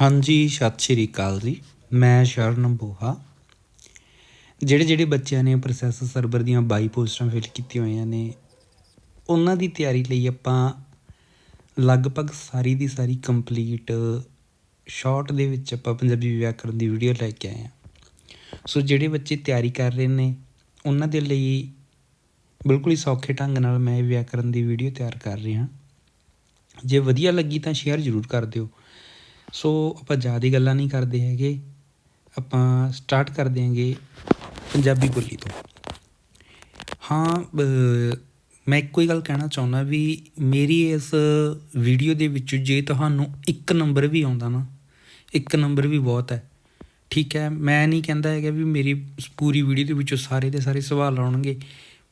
ਹਾਂਜੀ, ਸਤਿ ਸ਼੍ਰੀ ਅਕਾਲ ਜੀ। ਮੈਂ ਸ਼ਰਨ ਬੋਹਾ। ਜਿਹੜੇ ਜਿਹੜੇ ਬੱਚਿਆਂ ਨੇ ਪ੍ਰੋਸੈਸ ਸਰਵਰ ਦੀਆਂ 22 ਪੋਸਟਾਂ ਫਿਲ ਕੀਤੀਆਂ ਹੋਈਆਂ ਨੇ, ਉਹਨਾਂ ਦੀ ਤਿਆਰੀ ਲਈ ਆਪਾਂ ਲਗਭਗ ਸਾਰੀ ਦੀ ਸਾਰੀ ਕੰਪਲੀਟ ਸ਼ਾਰਟ ਦੇ ਵਿੱਚ ਆਪਾਂ ਪੰਜਾਬੀ ਵਿਆਕਰਨ ਦੀ ਵੀਡੀਓ ਲੈ ਕੇ ਆਏ ਹਾਂ। ਸੋ ਜਿਹੜੇ ਬੱਚੇ ਤਿਆਰੀ ਕਰ ਰਹੇ ਨੇ, ਉਹਨਾਂ ਦੇ ਲਈ ਬਿਲਕੁਲ ਹੀ ਸੌਖੇ ਢੰਗ ਨਾਲ ਮੈਂ ਇਹ ਵਿਆਕਰਣ ਦੀ ਵੀਡੀਓ ਤਿਆਰ ਕਰ ਰਿਹਾ। ਜੇ ਵਧੀਆ ਲੱਗੀ ਤਾਂ ਸ਼ੇਅਰ ਜ਼ਰੂਰ ਕਰ ਦਿਓ। ਸੋ ਆਪਾਂ ਜ਼ਿਆਦਾ ਗੱਲਾਂ ਨਹੀਂ ਕਰਦੇ ਹੈਗੇ। ਆਪਾਂ ਸਟਾਰਟ ਕਰ ਦਿਆਂਗੇ ਪੰਜਾਬੀ ਬੋਲੀ ਤੋਂ। ਹਾਂ ਮੈਂ ਇੱਕੋ ਹੀ ਗੱਲ ਕਹਿਣਾ ਚਾਹੁੰਦਾ ਵੀ ਮੇਰੀ ਇਸ ਵੀਡੀਓ ਦੇ ਵਿੱਚ ਜੇ ਤੁਹਾਨੂੰ ਇੱਕ ਨੰਬਰ ਵੀ ਆਉਂਦਾ ਨਾ, ਇੱਕ ਨੰਬਰ ਵੀ ਬਹੁਤ ਹੈ। ਠੀਕ ਹੈ, ਮੈਂ ਨਹੀਂ ਕਹਿੰਦਾ ਹੈਗਾ ਵੀ ਮੇਰੀ ਪੂਰੀ ਵੀਡੀਓ ਦੇ ਵਿੱਚੋਂ ਸਾਰੇ ਦੇ ਸਾਰੇ ਸਵਾਲ ਆਉਣਗੇ।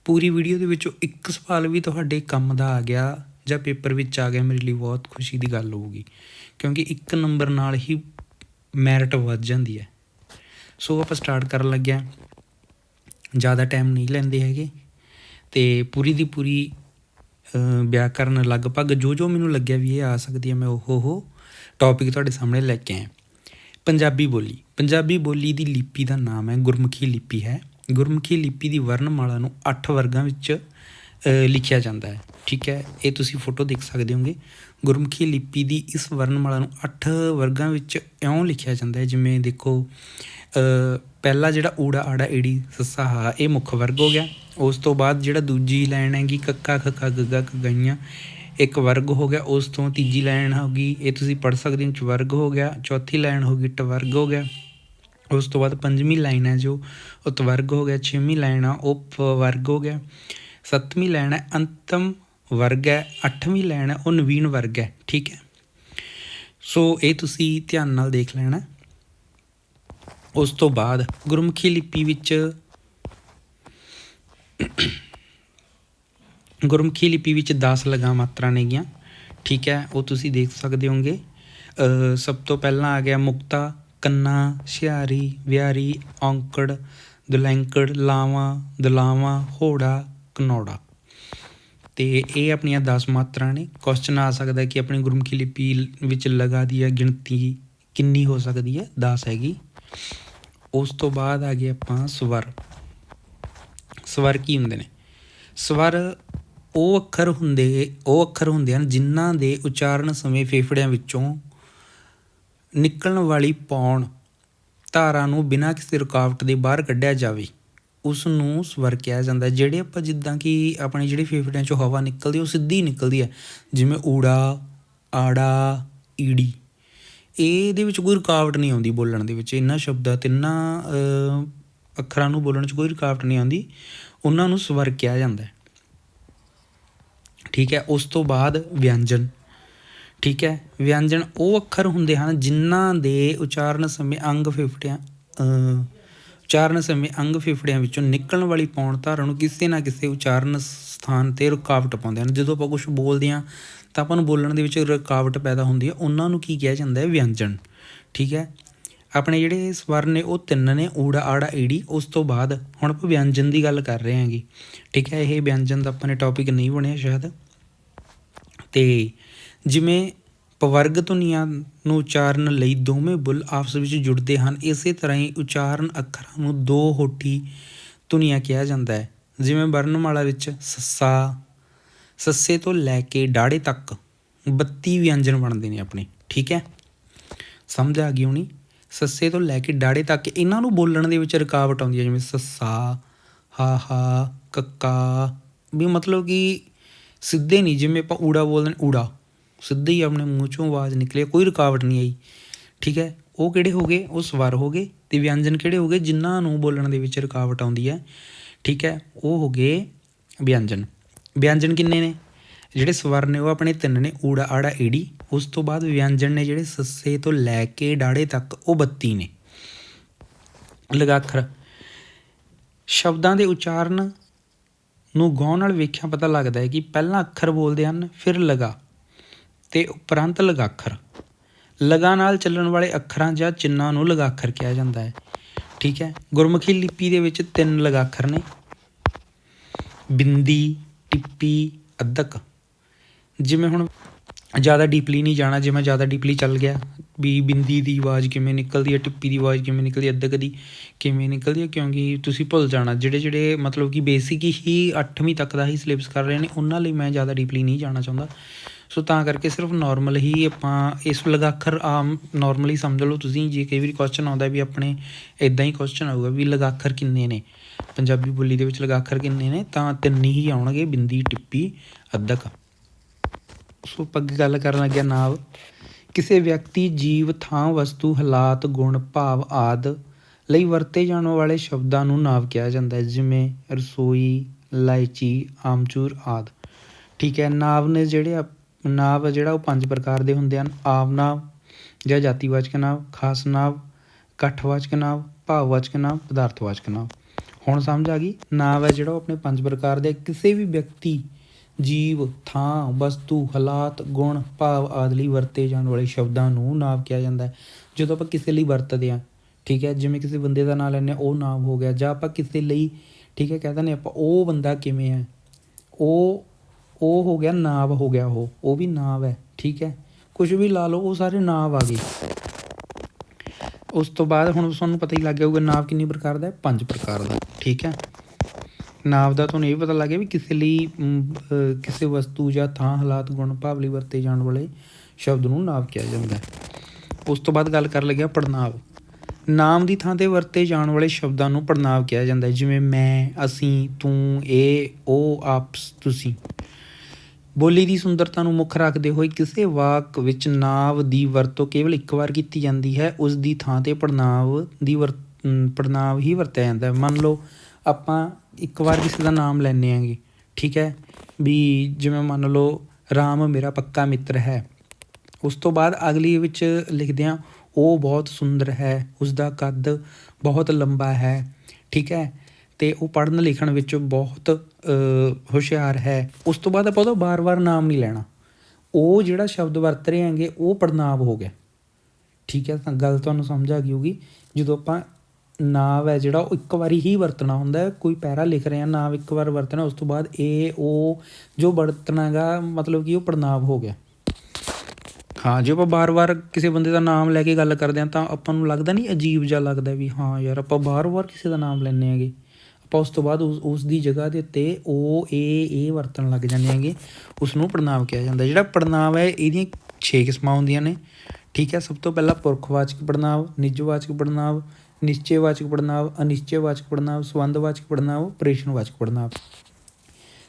ਪੂਰੀ ਵੀਡੀਓ ਦੇ ਵਿੱਚੋਂ ਇੱਕ ਸਵਾਲ ਵੀ ਤੁਹਾਡੇ ਕੰਮ ਦਾ ਆ ਗਿਆ ਜਾਂ ਪੇਪਰ ਵਿੱਚ ਆ ਗਿਆ, ਮੇਰੇ ਲਈ ਬਹੁਤ ਖੁਸ਼ੀ ਦੀ ਗੱਲ ਹੋਊਗੀ। ਕਿਉਂਕਿ ਇੱਕ ਨੰਬਰ ਨਾਲ ਹੀ ਮੈਰਿਟ ਵੱਧ ਜਾਂਦੀ ਹੈ। ਸੋ ਆਪਾਂ ਸਟਾਰਟ ਕਰਨ ਲੱਗਿਆ। ਜ਼ਿਆਦਾ ਟਾਈਮ ਨਹੀਂ ਲੈਂਦੇ ਹੈਗੇ। ਤੇ ਪੂਰੀ ਦੀ ਪੂਰੀ ਵਿਆਕਰਨ ਲਗਭਗ ਜੋ ਜੋ ਮੈਨੂੰ ਲੱਗਿਆ ਵੀ ਇਹ ਆ ਸਕਦੀ ਹੈ, ਮੈਂ ਉਹ ਉਹ ਟੌਪਿਕ ਤੁਹਾਡੇ ਸਾਹਮਣੇ ਲੈ ਕੇ ਆਇਆ। ਪੰਜਾਬੀ ਬੋਲੀ। ਪੰਜਾਬੀ ਬੋਲੀ ਦੀ ਲਿਪੀ ਦਾ ਨਾਮ ਹੈ ਗੁਰਮੁਖੀ ਲਿਪੀ ਹੈ। ਗੁਰਮੁਖੀ ਲਿਪੀ ਦੀ ਵਰਣਮਾਲਾ ਨੂੰ 8 ਵਰਗਾਂ ਵਿੱਚ ਲਿਖਿਆ ਜਾਂਦਾ ਹੈ। ਠੀਕ ਹੈ? ਇਹ ਤੁਸੀਂ ਫੋਟੋ ਦੇਖ ਸਕਦੇ ਹੋਗੇ। ਗੁਰਮੁਖੀ ਲਿਪੀ ਦੀ ਇਸ ਵਰਣਮਾਲਾ ਨੂੰ 8 ਵਰਗਾਂ ਵਿੱਚ ਇਉਂ ਲਿਖਿਆ ਜਾਂਦਾ ਹੈ, ਜਿਵੇਂ ਦੇਖੋ ਪਹਿਲਾ ਜਿਹੜਾ ਊੜਾ ਆੜਾ ਈੜੀ ਸੱਸਾ ਹਾ, ਇਹ ਮੁੱਖ ਵਰਗ ਹੋ ਗਿਆ। ਉਸ ਤੋਂ ਬਾਅਦ ਜਿਹੜਾ ਦੂਜੀ ਲਾਈਨ ਹੈਗੀ, ਕੱਕਾ ਖੱਕਾ ਗੱਗਾ ਗਈਆਂ ਇੱਕ ਵਰਗ ਹੋ ਗਿਆ। ਉਸ ਤੋਂ ਤੀਜੀ ਲਾਈਨ ਹੋ ਗਈ, ਇਹ ਤੁਸੀਂ ਪੜ੍ਹ ਸਕਦੇ ਹੋ, ਚਵਰਗ ਹੋ ਗਿਆ। ਚੌਥੀ ਲਾਈਨ ਹੋ ਗਈ, ਟਵਰਗ ਹੋ ਗਿਆ। ਉਸ ਤੋਂ ਬਾਅਦ ਪੰਜਵੀਂ ਲਾਈਨ ਹੈ ਜੋ ਉਹ ਤਵਰਗ ਹੋ ਗਿਆ। ਛੇਵੀਂ ਲਾਈਨ ਆ ਉਹ ਵਰਗ ਹੋ ਗਿਆ। ਸੱਤਵੀਂ ਲਾਈਨ ਹੈ, ਅੰਤਮ ਵਰਗ ਹੈ, ਅੱਠਵੀਂ ਲਾਈਨ ਹੈ, ਉਹ ਨਵੀਨ ਵਰਗ ਹੈ, ਠੀਕ ਹੈ। ਸੋ ਇਹ ਤੁਸੀਂ ਧਿਆਨ ਨਾਲ ਦੇਖ ਲੈਣਾ। ਉਸ ਤੋਂ ਬਾਅਦ ਗੁਰਮੁਖੀ ਲਿਪੀ ਵਿੱਚ ਗੁਰਮੁਖੀ ਲਿਪੀ ਵਿੱਚ 10 ਲਗਾ ਮਾਤਰਾ ਨੇਗੀਆਂ ਠੀਕ ਹੈ, ਉਹ ਤੁਸੀਂ ਦੇਖ ਸਕਦੇ ਹੋਗੇ। ਸਭ ਤੋਂ ਪਹਿਲਾਂ ਆ ਗਿਆ ਮੁਕਤਾ, ਕੰਨਾ ਸ਼ਿਆਰੀ ਵਿਆਰੀ ਔਂਕੜ, ਦੁਲੈਂਕੜ, ਲਾਵਾਂ, ਦਲਾਵਾਂ, ਹੋੜਾ ਕਨੌੜਾ। ਤੇ ਇਹ ਆਪਣੀਆਂ 10 ਮਾਤਰਾ ਨੇ। ਕੁਐਸਚਨ ਆ ਸਕਦਾ ਕਿ ਆਪਣੀ ਗੁਰਮੁਖੀ ਲਿਪੀ ਵਿੱਚ ਲਗਾ ਦੀ ਹੈ ਗਿਣਤੀ ਕਿੰਨੀ ਹੋ ਸਕਦੀ ਹੈ? 10 ਹੈਗੀ। ਉਸ ਤੋਂ ਬਾਅਦ ਆ ਗਏ ਆਪਾਂ ਸਵਰ। ਸਵਰ ਕੀ ਹੁੰਦੇ ਨੇ? ਸਵਰ ਉਹ ਅੱਖਰ ਹੁੰਦੇ, ਉਹ ਅੱਖਰ ਹੁੰਦੇ ਹਨ ਜਿਨ੍ਹਾਂ ਦੇ ਉਚਾਰਨ ਸਮੇਂ ਫੇਫੜਿਆਂ ਵਿੱਚੋਂ ਨਿਕਲਣ ਵਾਲੀ ਪੌਣ ਧਾਰਾ ਨੂੰ ਬਿਨਾਂ ਕਿਸੇ ਰੁਕਾਵਟ ਦੇ ਬਾਹਰ ਕੱਢਿਆ ਜਾਵੇ। ਉਸ ਨੂੰ ਸਵਰ ਕਿਹਾ ਜਾਂਦਾ ਜਿਹੜੇ ਆਪਾਂ ਜਿੱਦਾਂ ਕਿ ਆਪਣੇ ਜਿਹੜੇ ਫੇਫੜਿਆਂ ਚੋਂ ਹਵਾ ਨਿਕਲਦੀ ਉਹ ਸਿੱਧੀ ਨਿਕਲਦੀ ਹੈ। ਜਿਵੇਂ ਊੜਾ ਆੜਾ ਈੜੀ। ਇਹਦੇ ਵਿੱਚ ਕੋਈ ਰੁਕਾਵਟ ਨਹੀਂ ਆਉਂਦੀ ਬੋਲਣ ਦੇ ਵਿੱਚ। ਇਹਨਾਂ ਸ਼ਬਦਾਂ ਤਿੰਨਾਂ ਅ, ਅੱਖਰਾਂ ਨੂੰ ਬੋਲਣ 'ਚ ਕੋਈ ਰੁਕਾਵਟ ਨਹੀਂ ਆਉਂਦੀ। ਉਹਨਾਂ ਨੂੰ ਸਵਰ ਕਿਹਾ ਜਾਂਦਾ ਹੈ। ਠੀਕ ਹੈ ਉਸ ਤੋਂ ਬਾਅਦ ਵਿਅੰਜਨ। ਠੀਕ ਹੈ ਵਿਅੰਜਨ ਉਹ ਅੱਖਰ ਹੁੰਦੇ ਹਨ ਜਿਨ੍ਹਾਂ ਦੇ ਉਚਾਰਨ ਸਮੇਂ ਅੰਗ ਫੇਫੜਿਆਂ ਉਚਾਰਨ ਸਮੇਂ ਅੰਗ ਫੇਫੜਿਆਂ ਵਿੱਚੋਂ ਨਿਕਲਣ ਵਾਲੀ ਪੌਣ ਧਾਰਾ ਨੂੰ ਕਿਸੇ ਨਾ ਕਿਸੇ ਉਚਾਰਨ ਸਥਾਨ ਤੇ ਰੁਕਾਵਟ ਪਾਉਂਦੇ ਹਨ। ਜਦੋਂ ਆਪਾਂ ਕੁਝ ਬੋਲਦੇ ਹਾਂ, ਤਾਂ ਆਪਾਂ ਨੂੰ ਬੋਲਣ ਦੇ ਵਿੱਚ ਰੁਕਾਵਟ ਪੈਦਾ ਹੁੰਦੀ ਹੈ। ਉਹਨਾਂ ਨੂੰ ਕੀ ਕਿਹਾ ਜਾਂਦਾ ਹੈ? ਵਿਅੰਜਨ। ਠੀਕ ਹੈ? ਆਪਣੇ ਜਿਹੜੇ ਸਵਰ ਨੇ, ਉਹ ਤਿੰਨ ਨੇ, ਊੜਾ, ਆੜਾ, ਈੜੀ। ਉਸ ਤੋਂ ਬਾਅਦ ਹੁਣ ਆਪਾਂ ਵਿਅੰਜਨ ਦੀ ਗੱਲ ਕਰ ਰਹੇ ਹਾਂਗੇ। ਠੀਕ ਹੈ? ਇਹ ਵਿਅੰਜਨ ਦਾ ਆਪਾਂ ਨੇ ਟੌਪਿਕ ਨਹੀਂ ਬਣਿਆ ਸ਼ਾਇਦ। ਤੇ ਜਿਵੇਂ ਪਵਰਗ ਧੁਨੀਆਂ ਨੂੰ ਉਚਾਰਨ ਲਈ ਦੋਵੇਂ ਬੁੱਲ ਆਪਸ ਵਿੱਚ ਜੁੜਦੇ ਹਨ। ਇਸੇ ਤਰ੍ਹਾਂ ਹੀ ਉਚਾਰਨ ਅੱਖਰਾਂ ਨੂੰ ਦੋ ਹੋਠੀ ਧੁਨੀਆਂ ਕਿਹਾ ਜਾਂਦਾ ਹੈ। ਜਿਵੇਂ ਵਰਣਮਾਲਾ ਵਿੱਚ ਸੱਸਾ, ਸੱਸੇ ਤੋਂ ਲੈ ਕੇ ਡਾੜੇ ਤੱਕ 32 ਵਿਅੰਜਨ ਬਣਦੇ ਨੇ ਆਪਣੇ, ਠੀਕ ਹੈ? ਸਮਝ ਆ ਗਈ ਹੋਣੀ? ਸੱਸੇ ਤੋਂ ਲੈ ਕੇ ਡਾੜੇ ਤੱਕ ਇਹਨਾਂ ਨੂੰ ਬੋਲਣ ਦੇ ਵਿੱਚ ਰੁਕਾਵਟ ਆਉਂਦੀ ਹੈ, ਜਿਵੇਂ ਸੱਸਾ, ਹਾ ਹਾ, ਕੱਕਾ। ਵੀ ਮਤਲਬ ਕਿ ਸਿੱਧੇ ਨਹੀਂ, ਜਿਵੇਂ ਆਪਾਂ ਊੜਾ ਬੋਲਦੇ ਨੇ, ਊੜਾ। ਸਿੱਧੇ ਹੀ ਆਪਣੇ ਮੂੰਹ ਚੋਂ ਆਵਾਜ਼ ਨਿਕਲੇ, ਕੋਈ ਰੁਕਾਵਟ ਨਹੀਂ ਆਈ। ਠੀਕ ਹੈ? ਉਹ ਕਿਹੜੇ ਹੋ ਗਏ? ਉਹ ਸਵਰ ਹੋ ਗਏ। ਤੇ ਵਿਅੰਜਨ ਕਿਹੜੇ ਹੋ ਗਏ? ਜਿਨ੍ਹਾਂ ਨੂੰ ਬੋਲਣ ਦੇ ਵਿੱਚ ਰੁਕਾਵਟ ਆਉਂਦੀ ਹੈ। ਠੀਕ ਹੈ? ਉਹ ਹੋ ਗਏ ਵਿਅੰਜਨ। ਵਿਅੰਜਨ ਕਿੰਨੇ ਨੇ? ਜਿਹੜੇ ਸਵਰ ਨੇ, ਉਹ ਆਪਣੇ ਤਿੰਨ ਨੇ, ਊੜਾ, ਆੜਾ ਈੜੀ ਉਸ ਤੋਂ ਬਾਅਦ ਵਿਅੰਜਨ ਨੇ ਜਿਹੜੇ ਸੱਸੇ ਤੋਂ ਲੈ ਕੇ ਡਾੜੇ ਤੱਕ, ਉਹ 32 ਨੇ। ਲਗਾਖਰ। ਸ਼ਬਦਾਂ ਦੇ ਉਚਾਰਨ ਨੂੰ ਗੌਣ ਨਾਲ ਵੇਖਿਆ ਪਤਾ ਲੱਗਦਾ ਹੈ ਕਿ ਪਹਿਲਾਂ ਅੱਖਰ ਬੋਲਦੇ ਹਨ, ਫਿਰ ਲਗਾ। ਤੇ ਉਪਰੰਤ ਲਗਾਖਰ। ਲਗਾ ਨਾਲ ਚੱਲਣ ਵਾਲੇ ਅੱਖਰਾਂ ਜਾਂ ਚਿੰਨਾਂ ਨੂੰ ਲਗਾਖਰ ਕਿਹਾ ਜਾਂਦਾ ਹੈ। ਠੀਕ ਹੈ? ਗੁਰਮੁਖੀ ਲਿਪੀ ਦੇ ਵਿੱਚ ਤਿੰਨ ਲਗਾਖਰ ਨੇ। ਬਿੰਦੀ, ਟਿੱਪੀ ਅੱਧਕ ਜਿਵੇਂ ਹੁਣ ਜ਼ਿਆਦਾ ਡੀਪਲੀ ਨਹੀਂ ਜਾਣਾ ਜੇ ਮੈਂ ਜ਼ਿਆਦਾ ਡੀਪਲੀ ਚੱਲ ਗਿਆ, ਵੀ ਬਿੰਦੀ ਦੀ ਆਵਾਜ਼ ਕਿਵੇਂ ਨਿਕਲਦੀ ਹੈ, ਟਿੱਪੀ ਦੀ ਆਵਾਜ਼ ਕਿਵੇਂ ਨਿਕਲਦੀ ਹੈ ਅੱਧਕ ਦੀ ਕਿਵੇਂ ਨਿਕਲਦੀ ਹੈ, ਕਿਉਂਕਿ ਤੁਸੀਂ ਭੁੱਲ ਜਾਣਾ, ਜਿਹੜੇ ਜਿਹੜੇ ਮਤਲਬ ਕਿ ਬੇਸਿਕ ਹੀ 8ਵੀਂ ਤੱਕ ਦਾ ਹੀ ਸਿਲੇਬਸ ਕਰ ਰਹੇ ਨੇ, ਉਹਨਾਂ ਲਈ ਮੈਂ ਜ਼ਿਆਦਾ ਡੀਪਲੀ ਨਹੀਂ ਜਾਣਾ ਚਾਹੁੰਦਾ। ਸੋ ਤਾਂ ਕਰਕੇ ਸਿਰਫ ਨਾਰਮਲ ਹੀ ਆਪਾਂ ਇਸ ਲਗਾਖਰ ਆਮ ਨਾਰਮਲੀ ਸਮਝ ਲਓ ਤੁਸੀਂ, ਜੇ ਕਈ ਵਾਰੀ ਕੁਐਸਚਨ ਆਉਂਦਾ ਵੀ ਆਪਣੇ ਇਦਾਂ ਹੀ ਕੁਐਸਚਨ ਆਊਗਾ ਵੀ ਲਗਾਖਰ ਕਿੰਨੇ ਨੇ? ਪੰਜਾਬੀ ਬੋਲੀ ਦੇ ਵਿੱਚ ਲਗਾਖਰ ਕਿੰਨੇ ਨੇ? ਤਾਂ ਤਿੰਨ ਹੀ ਆਉਣਗੇ, ਬਿੰਦੀ, ਟਿੱਪੀ ਅੱਧਕ ਸੋ ਆਪਾਂ ਅੱਗੇ ਗੱਲ ਕਰਨ ਲੱਗਿਆ ਨਾਵ ਕਿਸੇ ਵਿਅਕਤੀ, ਜੀਵ, ਥਾਂ, ਵਸਤੂ, ਹਾਲਾਤ, ਗੁਣ, ਭਾਵ ਆਦ ਲਈ ਵਰਤੇ ਜਾਣ ਵਾਲੇ ਸ਼ਬਦਾਂ ਨੂੰ ਨਾਵ ਕਿਹਾ ਜਾਂਦਾ ਹੈ, ਜਿਵੇਂ ਰਸੋਈ ਇਲਾਇਚੀ ਆਮਚੂਰ ਆਦ। ਠੀਕ ਹੈ, ਨਾਵ ਨੇ ਜਿਹੜੇ ਆਪ- ਨਾਵ ਆ ਜਿਹੜਾ ਉਹ ਪੰਜ ਪ੍ਰਕਾਰ ਦੇ ਹੁੰਦੇ ਹਨ। ਆਮ ਨਾਵ, ਜਾਂ ਜਾਤੀਵਾਚਕ ਨਾਵ, ਖਾਸ ਨਾਵ ਇਕੱਠਵਾਚਕ ਨਾਵ, ਭਾਵਵਾਚਕ ਨਾਵ, ਪਦਾਰਥਵਾਚਕ ਨਾਵ। ਹੁਣ ਸਮਝ ਆ ਗਈ? ਨਾਵ ਹੈ ਜਿਹੜਾ ਉਹ ਆਪਣੇ ਪੰਜ ਪ੍ਰਕਾਰ ਦੇ ਕਿਸੇ ਵੀ ਵਿਅਕਤੀ, ਜੀਵ, ਥਾਂ, ਵਸਤੂ, ਹਾਲਾਤ, ਗੁਣ, ਭਾਵ ਆਦਿ ਲਈ ਵਰਤੇ ਜਾਣ ਵਾਲੇ ਸ਼ਬਦਾਂ ਨੂੰ ਨਾਵ ਕਿਹਾ ਜਾਂਦਾ ਹੈ। ਜਦੋਂ ਆਪਾਂ ਕਿਸੇ ਲਈ ਵਰਤਦੇ ਹਾਂ, ਠੀਕ ਹੈ, ਜਿਵੇਂ ਕਿਸੇ ਬੰਦੇ ਦਾ ਨਾਮ ਲੈਂਦੇ ਹਾਂ, ਉਹ ਨਾਮ ਹੋ ਗਿਆ, ਜਾਂ ਆਪਾਂ ਕਿਸੇ ਲਈ, ਠੀਕ ਹੈ ਕਹਿੰਦੇ ਨੇ ਆਪਾਂ, ਉਹ ਬੰਦਾ ਕਿਵੇਂ ਹੈ? ਉਹ ਉਹ ਹੋ ਗਿਆ ਨਾਵ ਹੋ ਗਿਆ ਉਹ ਉਹ ਵੀ ਨਾਵ ਹੈ, ਠੀਕ ਹੈ। ਕੁਝ ਵੀ ਲਾ ਲਓ, ਉਹ ਸਾਰੇ ਨਾਵ ਆ ਗਏ। ਉਸ ਤੋਂ ਬਾਅਦ ਹੁਣ ਤੁਹਾਨੂੰ ਪਤਾ ਹੀ ਲੱਗ ਗਿਆ ਹੋਊਗਾ ਨਾਵ ਕਿੰਨੀ ਪ੍ਰਕਾਰ ਦਾ ਹੈ, ਪੰਜ ਪ੍ਰਕਾਰ ਦਾ, ਠੀਕ ਹੈ। ਨਾਵ ਦਾ ਤੁਹਾਨੂੰ ਇਹ ਪਤਾ ਲੱਗ ਗਿਆ ਵੀ ਕਿਸੇ ਲਈ ਕਿਸੇ ਵਸਤੂ ਜਾਂ ਥਾਂ, ਹਾਲਾਤ, ਗੁਣ ਭਾਵ ਲਈ ਵਰਤੇ ਜਾਣ ਵਾਲੇ ਸ਼ਬਦ ਨੂੰ ਨਾਵ ਕਿਹਾ ਜਾਂਦਾ ਹੈ। ਉਸ ਤੋਂ ਬਾਅਦ ਗੱਲ ਕਰ ਲੱਗਿਆ ਪੜਨਾਵ ਨਾਮ ਦੀ ਥਾਂ ਤੇ ਵਰਤੇ ਜਾਣ ਵਾਲੇ ਸ਼ਬਦਾਂ ਨੂੰ ਪੜਨਾਵ ਕਿਹਾ ਜਾਂਦਾ ਹੈ, ਜਿਵੇਂ ਮੈਂ, ਅਸੀਂ, ਤੂੰ, ਇਹ, ਉਹ ਆਪਸ ਤੁਸੀਂ। ਬੋਲੀ ਦੀ ਸੁੰਦਰਤਾ ਨੂੰ ਮੁੱਖ ਰੱਖਦੇ ਹੋਏ ਕਿਸੇ ਵਾਕ ਵਿੱਚ ਨਾਵ ਦੀ ਵਰਤੋਂ ਕੇਵਲ ਇੱਕ ਵਾਰ ਕੀਤੀ ਜਾਂਦੀ ਹੈ, ਉਸ ਦੀ ਥਾਂ ਤੇ ਪੜਨਾਵ ਦੀ ਵਰ ਪੜਨਾਵ ਹੀ ਵਰਤਿਆ ਜਾਂਦਾ ਹੈ। ਮੰਨ ਲਓ, ਆਪਾਂ ਇੱਕ ਵਾਰ ਕਿਸੇ ਦਾ ਨਾਮ ਲੈਂਦੇ ਆਂਗੇ ਠੀਕ ਹੈ? ਵੀ ਜਿਵੇਂ ਮੰਨ ਲਓ, ਰਾਮ ਮੇਰਾ ਪੱਕਾ ਮਿੱਤਰ ਹੈ। ਉਸ ਤੋਂ ਬਾਅਦ ਅਗਲੀ ਵਿੱਚ ਲਿਖਦੇ ਹਾਂ, ਉਹ ਬਹੁਤ ਸੁੰਦਰ ਹੈ ਉਸ ਦਾ ਕੱਦ ਬਹੁਤ ਲੰਬਾ ਹੈ, ਠੀਕ ਹੈ? ਤੇ ਉਹ ਪੜ੍ਹਨ ਲਿਖਣ ਵਿੱਚ ਬਹੁਤ ਹੁਸ਼ਿਆਰ ਹੈ। ਉਸ ਤੋਂ ਬਾਅਦ ਆਪਾਂ ਉਹਦਾ ਬਾਰ-ਬਾਰ ਨਾਮ ਨਹੀਂ ਲੈਣਾ। ਉਹ ਜਿਹੜਾ ਸ਼ਬਦ ਵਰਤ ਰਹੇ ਆਂਗੇ ਉਹ ਪੜਨਾਵ ਹੋ ਗਿਆ। ਠੀਕ ਹੈ, ਤਾਂ ਗੱਲ ਤੁਹਾਨੂੰ ਸਮਝ ਆ ਗਈ ਹੋਗੀ ਜਦੋਂ ਆਪਾਂ ਨਾਵ ਹੈ ਜਿਹੜਾ, ਉਹ ਇੱਕ ਵਾਰੀ ਹੀ ਵਰਤਣਾ ਹੁੰਦਾ ਹੈ। ਕੋਈ ਪੈਰਾ ਲਿਖ ਰਹੇ ਆ, ਨਾਵ ਇੱਕ ਵਾਰ ਵਰਤਣਾ, ਉਸ ਤੋਂ ਬਾਅਦ ਇਹ, ਉਹ ਜੋ ਵਰਤਣਾਗਾ ਮਤਲਬ ਕਿ ਉਹ ਪੜਨਾਵ ਹੋ ਗਿਆ। ਹਾਂ, ਜੇ ਆਪਾਂ ਬਾਰ-ਬਾਰ ਕਿਸੇ ਬੰਦੇ ਦਾ ਨਾਮ ਲੈ ਕੇ ਗੱਲ ਕਰਦੇ ਹਾਂ ਤਾਂ ਆਪਾਂ ਨੂੰ ਲੱਗਦਾ ਨਹੀਂ ਅਜੀਬ ਜਿਹਾ ਲੱਗਦਾ ਵੀ ਹਾਂ ਯਾਰ, ਆਪਾਂ ਬਾਰ-ਬਾਰ ਕਿਸੇ ਦਾ ਨਾਮ ਲੈਂਦੇ ਹੈਗੇ। ਆਪਾਂ ਉਸ ਤੋਂ ਬਾਅਦ ਉਸ ਉਸ ਦੀ ਜਗ੍ਹਾ ਦੇ ਉੱਤੇ ਉਹ ਇਹ ਇਹ ਵਰਤਣ ਲੱਗ ਜਾਂਦੇ ਹੈਗੇ। ਉਸ ਨੂੰ ਪੜਨਾਵ ਕਿਹਾ ਜਾਂਦਾ। ਜਿਹੜਾ ਪੜਨਾਵ ਹੈ, ਇਹਦੀਆਂ 6 ਕਿਸਮਾਂ ਹੁੰਦੀਆਂ ਨੇ। ਠੀਕ ਹੈ, ਸਭ ਤੋਂ ਪਹਿਲਾਂ ਪੁਰਖਵਾਚਕ ਪੜਨਾਵ ਨਿੱਜਵਾਚਕ ਪੜਨਾਵ ਨਿਸ਼ਚੈਵਾਚਕ ਪੜਨਾਵ ਅਨਿਸ਼ਚੈਵਾਚਕ ਪੜਨਾਵ ਸੰਬੰਧਵਾਚਕ ਪੜਨਾਵ ਆਪਰੇਸ਼ਨਵਾਚਕ ਪੜਨਾਵ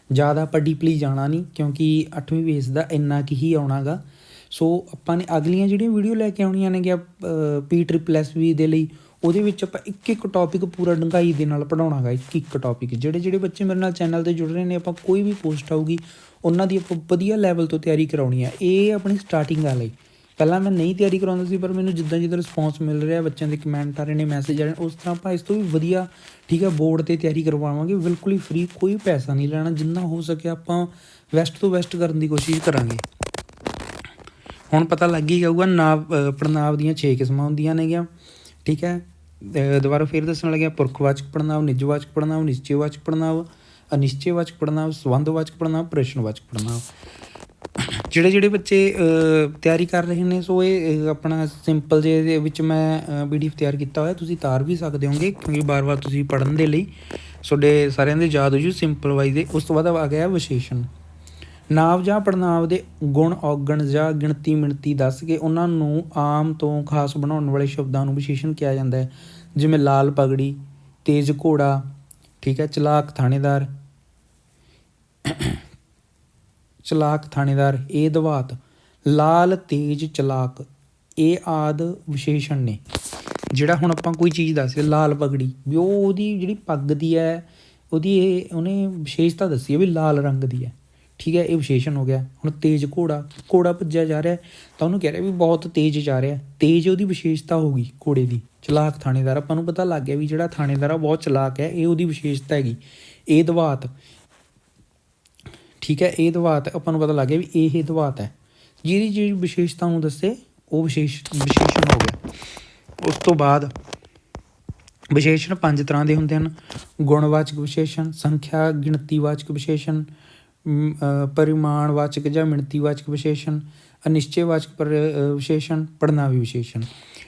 ਜ਼ਿਆਦਾ ਆਪਾਂ ਡੀਪਲੀ ਜਾਣਾ ਨਹੀਂ, ਕਿਉਂਕਿ 8ਵੀਂ ਬੇਸ ਦਾ ਇੰਨਾ ਕੀ ਹੀ ਆਉਣਾਗਾ ਸੋ ਆਪਾਂ ਨੇ ਅਗਲੀਆਂ ਜਿਹੜੀਆਂ ਵੀਡੀਓ ਲੈ ਕੇ ਆਉਣੀਆਂ ਨੇ ਗਿਆ ਪੀ ਟ੍ਰਿਪਲ ਐਸ ਵੀ ਦੇ ਲਈ ਉਹਦੇ ਵਿੱਚ ਆਪਾਂ ਇੱਕ ਇੱਕ ਟੌਪਿਕ ਪੂਰਾ ਡੰਗਾਈ ਦੇ ਨਾਲ ਪੜਾਉਣਾਗਾ ਇੱਕ ਇੱਕ ਟੌਪਿਕ ਜਿਹੜੇ ਜਿਹੜੇ ਬੱਚੇ ਮੇਰੇ ਨਾਲ ਚੈਨਲ ਤੇ ਜੁੜ ਰਹੇ ਨੇ ਆਪਾਂ ਕੋਈ ਵੀ ਪੋਸਟ ਆਊਗੀ ਉਹਨਾਂ ਦੀ ਆਪਾਂ ਵਧੀਆ ਲੈਵਲ ਤੋਂ ਤਿਆਰੀ ਕਰਾਉਣੀ ਆ। ਇਹ ਆਪਣੀ ਸਟਾਰਟਿੰਗ ਆ ਲਈ। ਪਹਿਲਾਂ ਮੈਂ ਨਹੀਂ ਤਿਆਰੀ ਕਰਾਉਂਦਾ ਸੀ ਪਰ ਮੈਨੂੰ ਜਿੱਦਾਂ ਜਿੱਦਾਂ ਰਿਸਪੌਂਸ ਮਿਲ ਰਿਹਾ ਬੱਚਿਆਂ ਦੇ ਕਮੈਂਟ ਆ ਰਹੇ ਨੇ ਮੈਸੇਜ ਆ ਰਹੇ ਨੇ ਉਸ ਤਰ੍ਹਾਂ ਆਪਾਂ ਇਸ ਤੋਂ ਵੀ ਵਧੀਆ ਠੀਕ ਹੈ ਬੋਰਡ ਤੇ ਤਿਆਰੀ ਕਰਵਾਵਾਂਗੇ। ਬਿਲਕੁਲ ਹੀ ਫ੍ਰੀ ਕੋਈ ਪੈਸਾ ਨਹੀਂ ਲੈਣਾ। ਜਿੰਨਾ ਹੋ ਸਕੇ ਆਪਾਂ ਵੈਸਟ ਤੋਂ ਵੈਸਟ ਕਰਨ ਦੀ ਕੋਸ਼ਿਸ਼ ਕਰਾਂਗੇ। ਹੁਣ ਪਤਾ ਲੱਗ ਹੀ ਜਾਊਗਾ ਨਾਵ ਅ, ਪੜਨਾਵ ਦੀਆਂ 6 ਕਿਸਮਾਂ ਹੁੰਦੀਆਂ ਨੇਗੀਆਂ ਠੀਕ ਹੈ? ਦੁਬਾਰਾ ਫਿਰ ਦੱਸਣ ਲੱਗਿਆ, ਪੁਰਖਵਾਚਕ ਪੜਨਾਵ ਨਿੱਜਵਾਚਕ ਪੜਨਾਵ ਨਿਸ਼ਚੈਵਾਚਕ ਪੜਨਾਵ ਅਨਿਸ਼ਚੈਵਾਚਕ ਪੜਨਾਵ ਸੰਬੰਧਵਾਚਕ ਪੜਨਾਵ ਪ੍ਰਸ਼ਨਵਾਚਕ ਪੜਨਾਵ ਜਿਹੜੇ ਜਿਹੜੇ ਬੱਚੇ ਤਿਆਰੀ ਕਰ ਰਹੇ ਨੇ, ਸੋ ਇਹ ਆਪਣਾ ਸਿੰਪਲ ਜੇ ਦੇ ਵਿੱਚ ਮੈਂ ਪੀਡੀਐਫ ਤਿਆਰ ਕੀਤਾ ਹੋਇਆ, ਤੁਸੀਂ ਤਾਰ ਵੀ ਸਕਦੇ ਹੋਗੇ, ਕਿਉਂਕਿ ਬਾਰ-ਬਾਰ ਤੁਸੀਂ ਪੜਨ ਦੇ ਲਈ ਤੁਹਾਡੇ ਸਾਰਿਆਂ ਦੇ ਯਾਦ ਹੋ ਜੂ ਸਿੰਪਲ ਵਾਈਜ਼ ਦੇ, ਉਸ ਤੋਂ ਬਾਅਦ ਆ ਗਿਆ ਵਿਸ਼ੇਸ਼ਣ। ਨਾਵ ਜਾਂ ਪੜਨਾਵ ਦੇ ਗੁਣ, ਔਗਣ ਜਾਂ ਗਿਣਤੀ ਮਿਣਤੀ ਦੱਸ ਕੇ ਉਹਨਾਂ ਨੂੰ ਆਮ ਤੋਂ ਖਾਸ ਬਣਾਉਣ ਵਾਲੇ ਸ਼ਬਦਾਂ ਨੂੰ ਵਿਸ਼ੇਸ਼ਣ ਕਿਹਾ ਜਾਂਦਾ ਹੈ। ਜਿਵੇਂ ਲਾਲ ਪਗੜੀ, ਤੇਜ਼ ਘੋੜਾ, ਠੀਕ ਹੈ, ਚਲਾਕ ਥਾਣੇਦਾਰ ਚਲਾਕ ਥਾਣੇਦਾਰ, ਇਹ ਦਵਾਤ, ਲਾਲ, ਤੇਜ, ਚਲਾਕ, ਇਹ ਆਦ ਵਿਸ਼ੇਸ਼ਣ ਨੇ। ਜਿਹੜਾ ਹੁਣ ਆਪਾਂ ਕੋਈ ਚੀਜ਼ ਦੱਸੇ ਲਾਲ ਪਗੜੀ, ਵੀ ਉਹ ਉਹਦੀ ਜਿਹੜੀ ਪੱਗ ਦੀ ਹੈ, ਉਹਦੀ ਇਹ, ਉਹਨੇ ਵਿਸ਼ੇਸ਼ਤਾ ਦੱਸੀ ਹੈ ਵੀ ਲਾਲ ਰੰਗ ਦੀ ਹੈ। ਠੀਕ ਹੈ, ਇਹ ਵਿਸ਼ੇਸ਼ਣ ਹੋ ਗਿਆ। ਹੁਣ ਤੇਜ ਘੋੜਾ ਘੋੜਾ ਭੱਜਿਆ ਜਾ ਰਿਹਾ ਤਾਂ ਉਹਨੂੰ ਕਹਿ ਰਿਹਾ ਵੀ ਬਹੁਤ ਤੇਜ਼ ਜਾ ਰਿਹਾ ਤੇਜ਼ ਉਹਦੀ ਵਿਸ਼ੇਸ਼ਤਾ ਹੋ ਗਈ ਘੋੜੇ ਦੀ, ਚਲਾਕ ਥਾਣੇਦਾਰ। ਆਪਾਂ ਨੂੰ ਪਤਾ ਲੱਗ ਗਿਆ ਵੀ ਜਿਹੜਾ ਥਾਣੇਦਾਰ ਆ, ਉਹ ਬਹੁਤ ਚਲਾਕ ਹੈ, ਇਹ ਉਹਦੀ ਵਿਸ਼ੇਸ਼ਤਾ ਹੈਗੀ। ਇਹ ਦਵਾਤ, ਠੀਕ ਹੈ, ਇਹ ਦਵਾਤ, ਆਪਾਂ ਨੂੰ ਪਤਾ ਲੱਗ ਗਿਆ ਵੀ ਇਹ ਦਵਾਤ ਹੈ। ਜਿਹਦੀ ਜਿਹੜੀ ਵਿਸ਼ੇਸ਼ਤਾ ਨੂੰ ਦੱਸੇ, ਉਹ ਵਿਸ਼ੇਸ਼, ਵਿਸ਼ੇਸ਼ਣ ਹੋ ਗਿਆ। ਉਸ ਤੋਂ ਬਾਅਦ ਵਿਸ਼ੇਸ਼ਣ ਪੰਜ ਤਰ੍ਹਾਂ ਦੇ ਹੁੰਦੇ ਹਨ। ਗੁਣਵਾਚਕ ਵਿਸ਼ੇਸ਼ਣ, ਸੰਖਿਆ, ਗਿਣਤੀਵਾਚਕ ਵਿਸ਼ੇਸ਼ਣ ਪਰਿਮਾਣਵਾਚਕ ਜਾਂ ਮਿਣਤੀਵਾਚਕ ਵਿਸ਼ੇਸ਼ਣ ਅਨਿਸ਼ਚੈਵਾਚਕ ਪਰ ਅ, ਵਿਸ਼ੇਸ਼ਣ ਪੜ੍ਹਨਾਵੀ ਵਿਸ਼ੇਸ਼ਣ।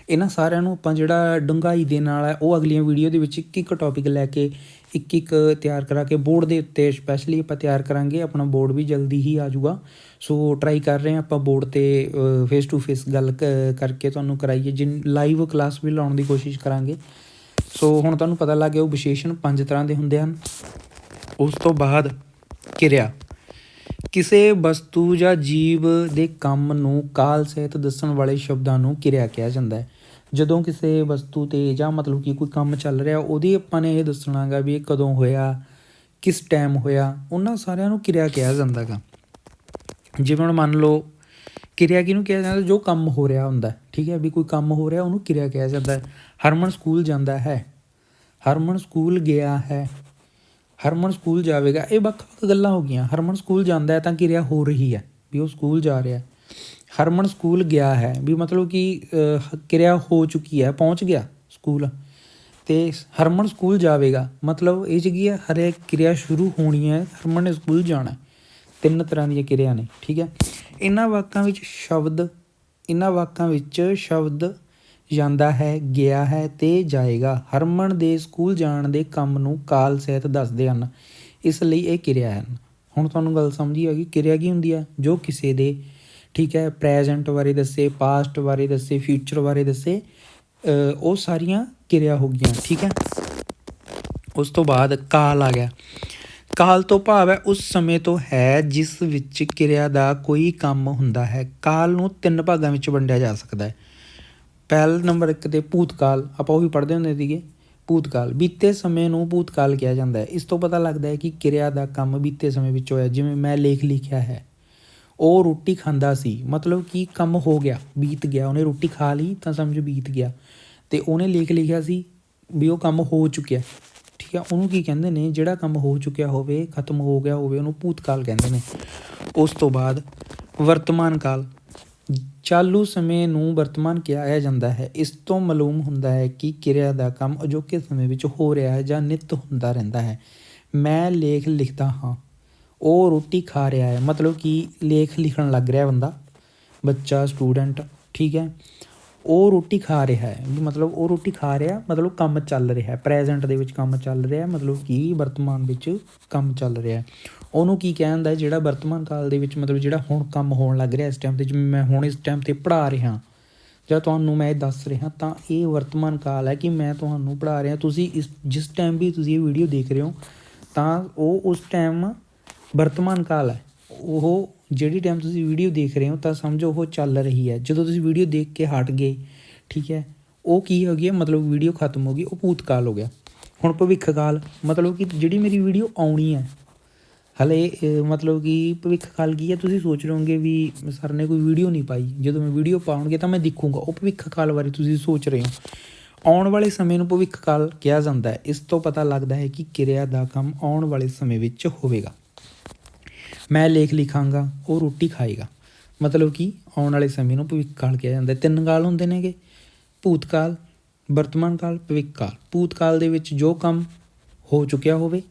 ਇਹਨਾਂ ਸਾਰਿਆਂ ਨੂੰ ਆਪਾਂ ਜਿਹੜਾ ਡੂੰਘਾਈ ਦੇ ਨਾਲ ਹੈ ਉਹ ਅਗਲੀਆਂ ਵੀਡੀਓ ਦੇ ਵਿੱਚ ਇੱਕ ਇੱਕ ਟੌਪਿਕ ਲੈ ਕੇ ਇੱਕ ਇੱਕ ਤਿਆਰ ਕਰਾ ਕੇ ਬੋਰਡ ਦੇ ਉੱਤੇ ਸਪੈਸ਼ਲੀ ਆਪਾਂ ਤਿਆਰ ਕਰਾਂਗੇ ਆਪਣਾ ਬੋਰਡ ਵੀ ਜਲਦੀ ਹੀ ਆ ਜਾਊਗਾ। ਸੋ ਟਰਾਈ ਕਰ ਰਹੇ ਹਾਂ ਆਪਾਂ ਬੋਰਡ ਤੇ ਫੇਸ ਟੂ ਫੇਸ ਗੱਲ ਕ- ਕਰਕੇ ਤੁਹਾਨੂੰ ਕਰਾਈਏ ਜਿਨ ਲਾਈਵ ਕਲਾਸ ਵੀ ਲਾਉਣ ਦੀ ਕੋਸ਼ਿਸ਼ ਕਰਾਂਗੇ। ਸੋ ਹੁਣ ਤੁਹਾਨੂੰ ਪਤਾ ਲੱਗ ਗਿਆ ਉਹ ਵਿਸ਼ੇਸ਼ਣ ਪੰਜ ਤਰ੍ਹਾਂ ਦੇ ਹੁੰਦੇ ਹਨ। ਉਸ ਤੋਂ ਬਾਅਦ ਕਿਰਿਆ। ਕਿਸੇ ਵਸਤੂ ਜਾਂ ਜੀਵ ਦੇ ਕੰਮ ਨੂੰ ਕਾਲ ਸਹਿਤ ਦੱਸਣ ਵਾਲੇ ਸ਼ਬਦਾਂ ਨੂੰ ਕਿਰਿਆ ਕਿਹਾ ਜਾਂਦਾ ਹੈ। ਜਦੋਂ ਕਿਸੇ ਵਸਤੂ ਤੇ ਜਾਂ ਮਤਲਬ ਕਿ ਕੋਈ ਕੰਮ ਚੱਲ ਰਿਹਾ, ਉਹਦੀ ਆਪਾਂ ਨੇ ਇਹ ਦੱਸਣਾਗਾ ਵੀ ਇਹ ਕਦੋਂ ਹੋਇਆ, ਕਿਸ ਟਾਈਮ ਹੋਇਆ, ਉਹਨਾਂ ਸਾਰਿਆਂ ਨੂੰ ਕਿਰਿਆ ਕਿਹਾ ਜਾਂਦਾਗਾ ਜਿਵੇਂ ਹੁਣ ਮੰਨ ਲਓ, ਕਿਰਿਆ ਕਿਹਨੂੰ ਕਿਹਾ ਜਾਂਦਾ? ਜੋ ਕੰਮ ਹੋ ਰਿਹਾ ਹੁੰਦਾ ਠੀਕ ਹੈ, ਵੀ ਕੋਈ ਕੰਮ ਹੋ ਰਿਹਾ, ਉਹਨੂੰ ਕਿਰਿਆ ਕਿਹਾ ਜਾਂਦਾ ਹੈ। ਹਰਮਨ ਸਕੂਲ ਜਾਂਦਾ ਹੈ। ਹਰਮਨ ਸਕੂਲ ਗਿਆ ਹੈ। ਹਰਮਨ ਸਕੂਲ ਜਾਵੇਗਾ। ਇਹ ਵੱਖ-ਵੱਖ ਗੱਲਾਂ ਹੋ ਗਈਆਂ। ਹਰਮਨ ਸਕੂਲ ਜਾਂਦਾ ਹੈ ਤਾਂ ਕਿਰਿਆ ਹੋ ਰਹੀ ਹੈ ਵੀ ਉਹ ਸਕੂਲ ਜਾ ਰਿਹਾ ਹੈ। ਹਰਮਨ ਸਕੂਲ ਗਿਆ ਹੈ ਵੀ ਮਤਲਬ ਕਿ ਕਿਰਿਆ ਹੋ ਚੁੱਕੀ ਹੈ, ਪਹੁੰਚ ਗਿਆ ਸਕੂਲ। ਤੇ ਹਰਮਨ ਸਕੂਲ ਜਾਵੇਗਾ। ਮਤਲਬ ਇਹ 'ਚ ਕੀ ਹੈ, ਹਰੇ ਕਿਰਿਆ ਸ਼ੁਰੂ ਹੋਣੀ ਹੈ, ਹਰਮਨ ਨੇ ਸਕੂਲ ਜਾਣਾ ਤਿੰਨ ਤਰ੍ਹਾਂ ਦੀਆਂ ਕਿਰਿਆ ਨੇ, ਠੀਕ ਹੈ। ਇਹਨਾਂ ਵਾਕਾਂ ਵਿੱਚ ਸ਼ਬਦ, ਇਹਨਾਂ ਵਾਕਾਂ ਵਿੱਚ ਸ਼ਬਦ ਜਾਂਦਾ ਹੈ, ਗਿਆ ਹੈ ਤੇ ਜਾਏਗਾ। ਹਰਮਨ ਦੇ ਸਕੂਲ ਜਾਣ ਦੇ ਕੰਮ ਨੂੰ ਕਾਲ ਸਹਿਤ ਦੱਸਦੇ ਹਨ। ਇਸ ਲਈ ਇਹ ਕਿਰਿਆ ਹਨ। ਹੁਣ ਤੁਹਾਨੂੰ ਗੱਲ ਸਮਝੀ ਆ ਗਈ, ਕਿਰਿਆ ਕੀ ਹੁੰਦੀ ਆ? ਜੋ ਕਿਸੇ ਦੇ, ਠੀਕ ਹੈ ਪ੍ਰੈਜ਼ੈਂਟ ਬਾਰੇ ਦੱਸੇ ਪਾਸਟ ਬਾਰੇ ਦੱਸੇ ਫਿਊਚਰ ਬਾਰੇ ਦੱਸੇ ਉਹ ਸਾਰੀਆਂ ਕਿਰਿਆ ਹੋ ਗਈਆਂ, ਠੀਕ ਹੈ? ਉਸ ਤੋਂ ਬਾਅਦ ਕਾਲ ਆ ਗਿਆ। ਕਾਲ ਤੋਂ ਭਾਵ ਹੈ ਉਸ ਸਮੇਂ ਤੋਂ ਹੈ ਜਿਸ ਵਿੱਚ ਕਿਰਿਆ ਦਾ ਕੋਈ ਕੰਮ ਹੁੰਦਾ ਹੈ। ਕਾਲ ਨੂੰ ਤਿੰਨ ਭਾਗਾਂ ਵਿੱਚ ਵੰਡਿਆ ਜਾ ਸਕਦਾ ਹੈ। ਪਹਿਲ ਨੰਬਰ 1 ਤੇ ਭੂਤਕਾਲ, ਆਪਾਂ ਉਹ ਵੀ ਪੜ੍ਹਦੇ ਹੁੰਦੇ ਸੀਗੇ, ਭੂਤਕਾਲ। ਬੀਤੇ ਸਮੇਂ ਨੂੰ ਭੂਤਕਾਲ ਕਿਹਾ ਜਾਂਦਾ ਹੈ। ਇਸ ਤੋਂ ਪਤਾ ਲੱਗਦਾ ਹੈ ਕਿ ਕਿਰਿਆ ਦਾ ਕੰਮ ਬੀਤੇ ਸਮੇਂ ਵਿੱਚ ਹੋਇਆ, ਜਿਵੇਂ ਮੈਂ ਲੇਖ ਲਿਖਿਆ ਹੈ। ਉਹ ਰੋਟੀ ਖਾਂਦਾ ਸੀ। ਮਤਲਬ ਕਿ ਕੰਮ ਹੋ ਗਿਆ, ਬੀਤ ਗਿਆ। ਉਹਨੇ ਰੋਟੀ ਖਾ ਲਈ ਤਾਂ ਸਮਝ ਬੀਤ ਗਿਆ। ਤੇ ਉਹਨੇ ਲੇਖ ਲਿਖਿਆ ਸੀ ਵੀ ਉਹ ਕੰਮ ਹੋ ਚੁੱਕਿਆ। ਠੀਕ ਆ, ਉਹਨੂੰ ਕੀ ਕਹਿੰਦੇ ਨੇ? ਜਿਹੜਾ ਕੰਮ ਹੋ ਚੁੱਕਿਆ ਹੋਵੇ, ਖਤਮ ਹੋ ਗਿਆ ਹੋਵੇ, ਉਹਨੂੰ ਭੂਤਕਾਲ ਕਹਿੰਦੇ ਨੇ। ਉਸ ਤੋਂ ਬਾਅਦ ਵਰਤਮਾਨ ਕਾਲ। ਚਾਲੂ ਸਮੇਂ ਨੂੰ ਵਰਤਮਾਨ ਕਿਹਾ ਜਾਂਦਾ ਹੈ। ਇਸ ਤੋਂ ਮਾਲੂਮ ਹੁੰਦਾ ਹੈ ਕਿ ਕਿਰਿਆ ਦਾ ਕੰਮ ਅਜੋਕੇ ਸਮੇਂ ਵਿੱਚ ਹੋ ਰਿਹਾ ਹੈ ਜਾਂ ਨਿਤ ਹੁੰਦਾ ਰਹਿੰਦਾ ਹੈ। ਮੈਂ ਲੇਖ ਲਿਖਦਾ ਹਾਂ। ਉਹ ਰੋਟੀ ਖਾ ਰਿਹਾ ਹੈ। ਮਤਲਬ ਕਿ ਲੇਖ ਲਿਖਣ ਲੱਗ ਰਿਹਾ ਬੰਦਾ। ਬੱਚਾ, ਸਟੂਡੈਂਟ, ਠੀਕ ਹੈ। ਉਹ ਰੋਟੀ ਖਾ ਰਿਹਾ ਹੈ। ਮਤਲਬ ਉਹ ਰੋਟੀ ਖਾ ਰਿਹਾ, ਮਤਲਬ ਕੰਮ ਚੱਲ ਰਿਹਾ ਹੈ। ਪ੍ਰੈਜ਼ੈਂਟ ਦੇ ਵਿੱਚ ਕੰਮ ਚੱਲ ਰਿਹਾ ਹੈ। ਮਤਲਬ ਕਿ ਵਰਤਮਾਨ ਵਿੱਚ ਕੰਮ ਚੱਲ ਰਿਹਾ ਹੈ। ਉਹਨੂੰ ਕੀ ਕਹਿੰਦਾ ਹੈ, ਜਿਹੜਾ ਵਰਤਮਾਨ ਕਾਲ ਦੇ ਵਿੱਚ ਮਤਲਬ ਜਿਹੜਾ ਹੁਣ ਕੰਮ ਹੋਣ ਲੱਗ ਰਿਹਾ ਇਸ ਟਾਈਮ ਤੇ ਜਿਵੇਂ ਮੈਂ ਹੁਣ ਇਸ ਟਾਈਮ ਤੇ ਪੜ੍ਹਾ ਰਿਹਾ। ਜਾਂ ਤੁਹਾਨੂੰ ਮੈਂ ਇਹ ਦੱਸ ਰਿਹਾ ਤਾਂ ਇਹ ਵਰਤਮਾਨ ਕਾਲ ਹੈ ਕਿ ਮੈਂ ਤੁਹਾਨੂੰ ਪੜ੍ਹਾ ਰਿਹਾ। ਤੁਸੀਂ ਇਸ, ਜਿਸ ਟਾਈਮ ਵੀ ਤੁਸੀਂ ਇਹ ਵੀਡੀਓ ਦੇਖ ਰਹੇ ਹੋ, ਤਾਂ ਉਹ ਉਸ ਟਾਈਮ ਵਰਤਮਾਨ ਕਾਲ ਹੈ। ਉਹ ਜਿਹੜੀ ਟਾਈਮ ਤੁਸੀਂ ਵੀਡੀਓ ਦੇਖ ਰਹੇ ਹੋ, ਤਾਂ ਸਮਝੋ ਉਹ ਚੱਲ ਰਹੀ ਹੈ। ਜਦੋਂ ਤੁਸੀਂ ਵੀਡੀਓ ਦੇਖ ਕੇ ਹਟ ਗਏ, ਠੀਕ ਹੈ, ਉਹ ਕੀ ਹੋ ਗਿਆ ਮਤਲਬ ਵੀਡੀਓ ਖਤਮ ਹੋ ਗਈ, ਉਹ ਭੂਤਕਾਲ ਹੋ ਗਿਆ। ਹੁਣ ਭਵਿੱਖ ਕਾਲ ਮਤਲਬ ਕਿ ਜਿਹੜੀ ਮੇਰੀ ਵੀਡੀਓ ਆਉਣੀ ਹੈ ਹਲੇ ਮਤਲਬ ਕਿ ਭਵਿੱਖ ਕਾਲ ਕੀ ਹੈ? ਤੁਸੀਂ ਸੋਚ ਰਹੇ ਹੋਗੇ ਵੀ ਸਰ ਨੇ ਕੋਈ ਵੀਡੀਓ ਨਹੀਂ ਪਾਈ। ਜਦੋਂ ਮੈਂ ਵੀਡੀਓ ਪਾਉਣਗੇ ਤਾਂ ਮੈਂ ਦੇਖੂੰਗਾ। ਉਹ ਭਵਿੱਖ ਕਾਲ ਬਾਰੇ ਤੁਸੀਂ ਸੋਚ ਰਹੇ ਹੋ। ਆਉਣ ਵਾਲੇ ਸਮੇਂ ਨੂੰ ਭਵਿੱਖ ਕਾਲ ਕਿਹਾ ਜਾਂਦਾ ਹੈ। ਇਸ ਤੋਂ ਪਤਾ ਲੱਗਦਾ ਹੈ ਕਿ ਕਿਰਿਆ ਦਾ ਕੰਮ ਆਉਣ ਵਾਲੇ ਸਮੇਂ ਵਿੱਚ ਹੋਵੇਗਾ। ਮੈਂ ਲੇਖ ਲਿਖਾਂਗਾ, ਉਹ ਰੋਟੀ ਖਾਏਗਾ। ਮਤਲਬ ਕਿ ਆਉਣ ਵਾਲੇ ਸਮੇਂ ਨੂੰ ਭਵਿੱਖ ਕਾਲ ਕਿਹਾ ਜਾਂਦਾ ਹੈ। ਤਿੰਨ ਕਾਲ ਹੁੰਦੇ ਨੇਗੇ। ਭੂਤਕਾਲ ਵਰਤਮਾਨ ਕਾਲ, ਭਵਿੱਖ ਕਾਲ। ਭੂਤ ਕਾਲ ਦੇ ਵਿੱਚ ਜੋ ਕੰਮ ਹੋ ਚੁੱਕਿਆ ਹੋਵੇ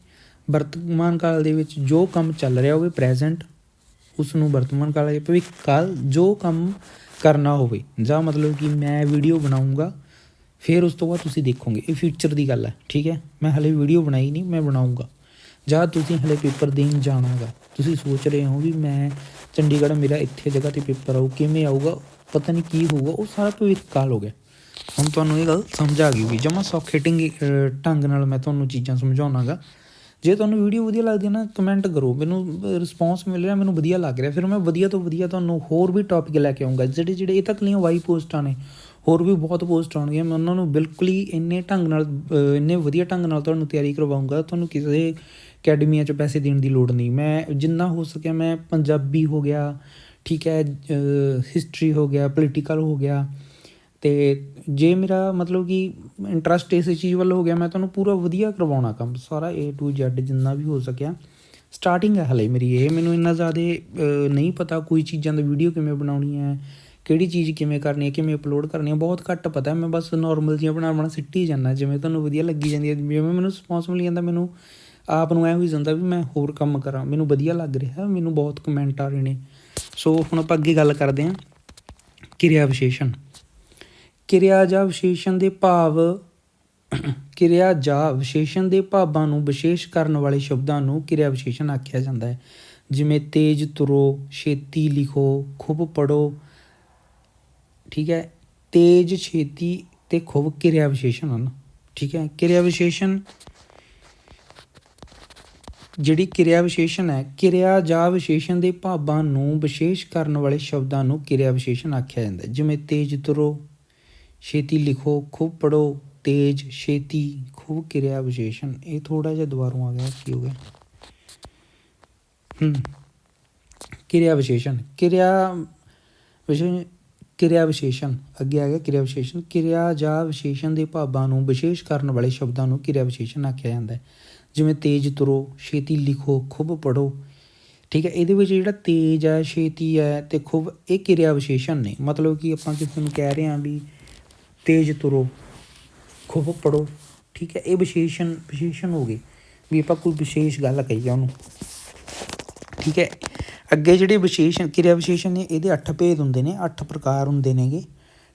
ਵਰਤਮਾਨ ਕਾਲ ਦੇ ਵਿੱਚ ਜੋ ਕੰਮ ਚੱਲ ਰਿਹਾ ਹੋਵੇ ਪ੍ਰੈਜ਼ੈਂਟ ਉਸ ਨੂੰ ਵਰਤਮਾਨ ਕਾਲ ਜਾਂ ਭਵਿੱਖ ਕਾਲ ਜੋ ਕੰਮ ਕਰਨਾ ਹੋਵੇ। ਜਾਂ ਮਤਲਬ ਕਿ ਮੈਂ ਵੀਡੀਓ ਬਣਾਉਂਗਾ, ਫਿਰ ਉਸ ਤੋਂ ਬਾਅਦ ਤੁਸੀਂ ਦੇਖੋਗੇ, ਇਹ ਫਿਊਚਰ ਦੀ ਗੱਲ ਹੈ, ਠੀਕ ਹੈ? ਮੈਂ ਹਲੇ ਵੀਡੀਓ ਬਣਾਈ ਨਹੀਂ, ਮੈਂ ਬਣਾਉਂਗਾ। ਜਾਂ ਤੁਸੀਂ ਹਲੇ ਪੇਪਰ ਦੇਣ ਜਾਣਾਗਾ। ਤੁਸੀਂ ਸੋਚ ਰਹੇ ਹੋ ਵੀ ਮੈਂ ਚੰਡੀਗੜ੍ਹ ਮੇਰਾ ਇੱਥੇ ਜਗ੍ਹਾ ਤੇ ਪੇਪਰ ਆਊ, ਕਿਵੇਂ ਆਊਗਾ, ਪਤਾ ਨਹੀਂ ਕੀ ਹੋਊਗਾ, ਉਹ ਸਾਰਾ ਭਵਿੱਖ ਕਾਲ ਹੋ ਗਿਆ। ਹੁਣ ਤੁਹਾਨੂੰ ਇਹ ਗੱਲ ਸਮਝ ਆ ਗਈ ਵੀ ਜਮਾ ਸੌਖੇ ਢੰਗ ਢੰਗ ਨਾਲ ਮੈਂ ਤੁਹਾਨੂੰ ਚੀਜ਼ਾਂ ਸਮਝਾਉਣਾਗਾ। ਜੇ ਤੁਹਾਨੂੰ ਵੀਡੀਓ ਵਧੀਆ ਲੱਗਦੀ ਹੈ ਨਾ ਕਮੈਂਟ ਕਰੋ। ਮੈਨੂੰ ਰਿਸਪੌਂਸ ਮਿਲ ਰਿਹਾ, ਮੈਨੂੰ ਵਧੀਆ ਲੱਗ ਰਿਹਾ। ਫਿਰ ਮੈਂ ਵਧੀਆ ਤੋਂ ਵਧੀਆ ਤੁਹਾਨੂੰ ਹੋਰ ਵੀ ਟੌਪਿਕ ਲੈ ਕੇ ਆਉਂਗਾ ਜਿਹੜੇ ਜਿਹੜੇ ਇਹ ਤੱਕ ਲੀਆਂ ਵਾਈ ਪੋਸਟਾਂ ਨੇ, ਹੋਰ ਵੀ ਬਹੁਤ ਪੋਸਟ ਆਉਣਗੀਆਂ। ਮੈਂ ਉਹਨਾਂ ਨੂੰ ਬਿਲਕੁਲ ਹੀ ਇੰਨੇ ਢੰਗ ਨਾਲ ਇੰਨੇ ਵਧੀਆ ਢੰਗ ਨਾਲ ਤੁਹਾਨੂੰ ਤਿਆਰੀ ਕਰਵਾਉਂਗਾ ਤੁਹਾਨੂੰ ਕਿਸੇ ਅਕੈਡਮੀਆਂ 'ਚ ਪੈਸੇ ਦੇਣ ਦੀ ਲੋੜ ਨਹੀਂ। ਮੈਂ ਜਿੰਨਾ ਹੋ ਸਕਿਆ, ਮੈਂ ਪੰਜਾਬੀ ਹੋ ਗਿਆ, ਠੀਕ ਹੈ ਹਿਸਟਰੀ ਹੋ ਗਿਆ ਪੋਲੀਟੀਕਲ ਹੋ ਗਿਆ ਅਤੇ ਜੇ ਮੇਰਾ ਮਤਲਬ ਕਿ ਇੰਟਰਸਟ ਇਸ ਚੀਜ਼ ਵੱਲ ਹੋ ਗਿਆ, ਮੈਂ ਤੁਹਾਨੂੰ ਪੂਰਾ ਵਧੀਆ ਕਰਵਾਉਣਾ ਕੰਮ ਸਾਰਾ ਏ ਟੂ Z ਜਿੰਨਾ ਵੀ ਹੋ ਸਕਿਆ। ਸਟਾਰਟਿੰਗ ਹੈ ਹਲੇ ਮੇਰੀ ਇਹ, ਮੈਨੂੰ ਇੰਨਾ ਜ਼ਿਆਦਾ ਨਹੀਂ ਪਤਾ ਕੋਈ ਚੀਜ਼ਾਂ ਦੀ ਵੀਡੀਓ ਕਿਵੇਂ ਬਣਾਉਣੀ ਹੈ ਕਿਹੜੀ ਚੀਜ਼ ਕਿਵੇਂ ਕਰਨੀ ਹੈ, ਕਿਵੇਂ ਅਪਲੋਡ ਕਰਨੀ ਹੈ, ਬਹੁਤ ਘੱਟ ਪਤਾ, ਮੈਂ ਬਸ ਨਾਰਮਲ ਜਿਹੀਆਂ ਬਣਾ ਬਣਾ ਸਿੱਟੀ ਜਾਂਦਾ, ਜਿਵੇਂ ਤੁਹਾਨੂੰ ਵਧੀਆ ਲੱਗੀ ਜਾਂਦੀ ਹੈ, ਜਿਵੇਂ ਮੈਨੂੰ ਰਿਸਪੌਂਸ ਮਿਲ ਜਾਂਦਾ, ਮੈਨੂੰ ਆਪ ਨੂੰ ਐ ਹੋਈ ਜਾਂਦਾ ਵੀ ਮੈਂ ਹੋਰ ਕੰਮ ਕਰਾਂ, ਮੈਨੂੰ ਵਧੀਆ ਲੱਗ ਰਿਹਾ, ਮੈਨੂੰ ਬਹੁਤ ਕਮੈਂਟ ਆ ਰਹੇ ਨੇ। ਸੋ ਹੁਣ ਆਪਾਂ ਅੱਗੇ ਗੱਲ ਕਰਦੇ ਹਾਂ ਕਿਰਿਆ ਵਿਸ਼ੇਸ਼ਣ ਕਿਰਿਆ ਜਾਂ ਵਿਸ਼ੇਸ਼ਣ ਦੇ ਭਾਵ, ਕਿਰਿਆ ਜਾਂ ਵਿਸ਼ੇਸ਼ਣ ਦੇ ਭਾਵਾਂ ਨੂੰ ਵਿਸ਼ੇਸ਼ ਕਰਨ ਵਾਲੇ ਸ਼ਬਦਾਂ ਨੂੰ ਕਿਰਿਆ ਵਿਸ਼ੇਸ਼ਣ ਆਖਿਆ ਜਾਂਦਾ ਹੈ। ਜਿਵੇਂ ਤੇਜ਼ ਤੁਰੋ, ਛੇਤੀ ਲਿਖੋ, ਖੂਬ ਪੜੋ ਠੀਕ ਹੈ, ਤੇਜ਼, ਛੇਤੀ ਤੇ ਖੂਬ ਕਿਰਿਆ ਵਿਸ਼ੇਸ਼ਣ ਹਨ, ਠੀਕ ਹੈ। ਕਿਰਿਆ ਵਿਸ਼ੇਸ਼ਣ ਜਿਹੜੀ ਕਿਰਿਆ ਵਿਸ਼ੇਸ਼ਣ ਹੈ, ਕਿਰਿਆ ਜਾਂ ਵਿਸ਼ੇਸ਼ਣ ਦੇ ਭਾਵਾਂ ਨੂੰ ਵਿਸ਼ੇਸ਼ ਕਰਨ ਵਾਲੇ ਸ਼ਬਦਾਂ ਨੂੰ ਕਿਰਿਆ ਵਿਸ਼ੇਸ਼ਣ ਆਖਿਆ ਜਾਂਦਾ ਹੈ। ਜਿਵੇਂ ਤੇਜ਼ ਤੁਰੋ ਛੇਤੀ ਲਿਖੋ, ਖੂਬ ਪੜੋ ਤੇਜ਼, ਛੇਤੀ, ਖੂਬ ਕਿਰਿਆ ਵਿਸ਼ੇਸ਼ਣ ਇਹ ਥੋੜਾ ਜਿਹਾ ਦੁਬਾਰੋਂ ਆ ਗਿਆ, ਕੀ ਹੋ ਗਿਆ? ਹਮ ਕਿਰਿਆ ਵਿਸ਼ੇਸ਼ਣ ਕਿਰਿਆ ਵਿਸ਼ੇਸ਼ਣ ਕਿਰਿਆ ਵਿਸ਼ੇਸ਼ਣ ਅੱਗੇ ਆ ਗਿਆ ਕਿਰਿਆ ਵਿਸ਼ੇਸ਼ਣ ਕਿਰਿਆ ਜਾਂ ਵਿਸ਼ੇਸ਼ਣ ਦੇ ਭਾਵਾਂ ਨੂੰ ਵਿਸ਼ੇਸ਼ ਕਰਨ ਵਾਲੇ ਸ਼ਬਦਾਂ ਨੂੰ ਕਿਰਿਆ ਵਿਸ਼ੇਸ਼ਣ ਆਖਿਆ ਜਾਂਦਾ ਹੈ। ਜਿਵੇਂ ਤੇਜ਼ ਤੁਰੋ, ਛੇਤੀ ਲਿਖੋ, ਖੂਬ ਪੜੋ ਠੀਕ ਹੈ, ਇਹਦੇ ਵਿੱਚ ਜਿਹੜਾ ਤੇਜ਼ ਹੈ, ਛੇਤੀ ਹੈ ਤੇ ਖੂਬ, ਇਹ ਕਿਰਿਆ ਵਿਸ਼ੇਸ਼ਣ ਨੇ। ਮਤਲਬ ਕਿ ਆਪਾਂ ਕਿਸੇ ਨੂੰ ਕਹਿ ਰਹੇ ਹਾਂ ਵੀ ਤੇਜ਼ ਤੁਰੋ, ਖੂਬ ਪੜੋ ਠੀਕ ਹੈ? ਇਹ ਵਿਸ਼ੇਸ਼ਣ ਵਿਸ਼ੇਸ਼ਣ ਹੋ ਗਏ। ਵੀ ਆਪਾਂ ਕੋਈ ਵਿਸ਼ੇਸ਼ ਗੱਲ ਕਹੀ ਆ ਉਹਨੂੰ। ਠੀਕ ਹੈ? ਅੱਗੇ ਜਿਹੜੇ ਵਿਸ਼ੇਸ਼ਣ, ਕਿਰਿਆ ਵਿਸ਼ੇਸ਼ਣ ਨੇ, ਇਹਦੇ 8 ਭੇਦ ਹੁੰਦੇ ਨੇ 8 ਪ੍ਰਕਾਰ ਹੁੰਦੇ ਨੇਗੇ।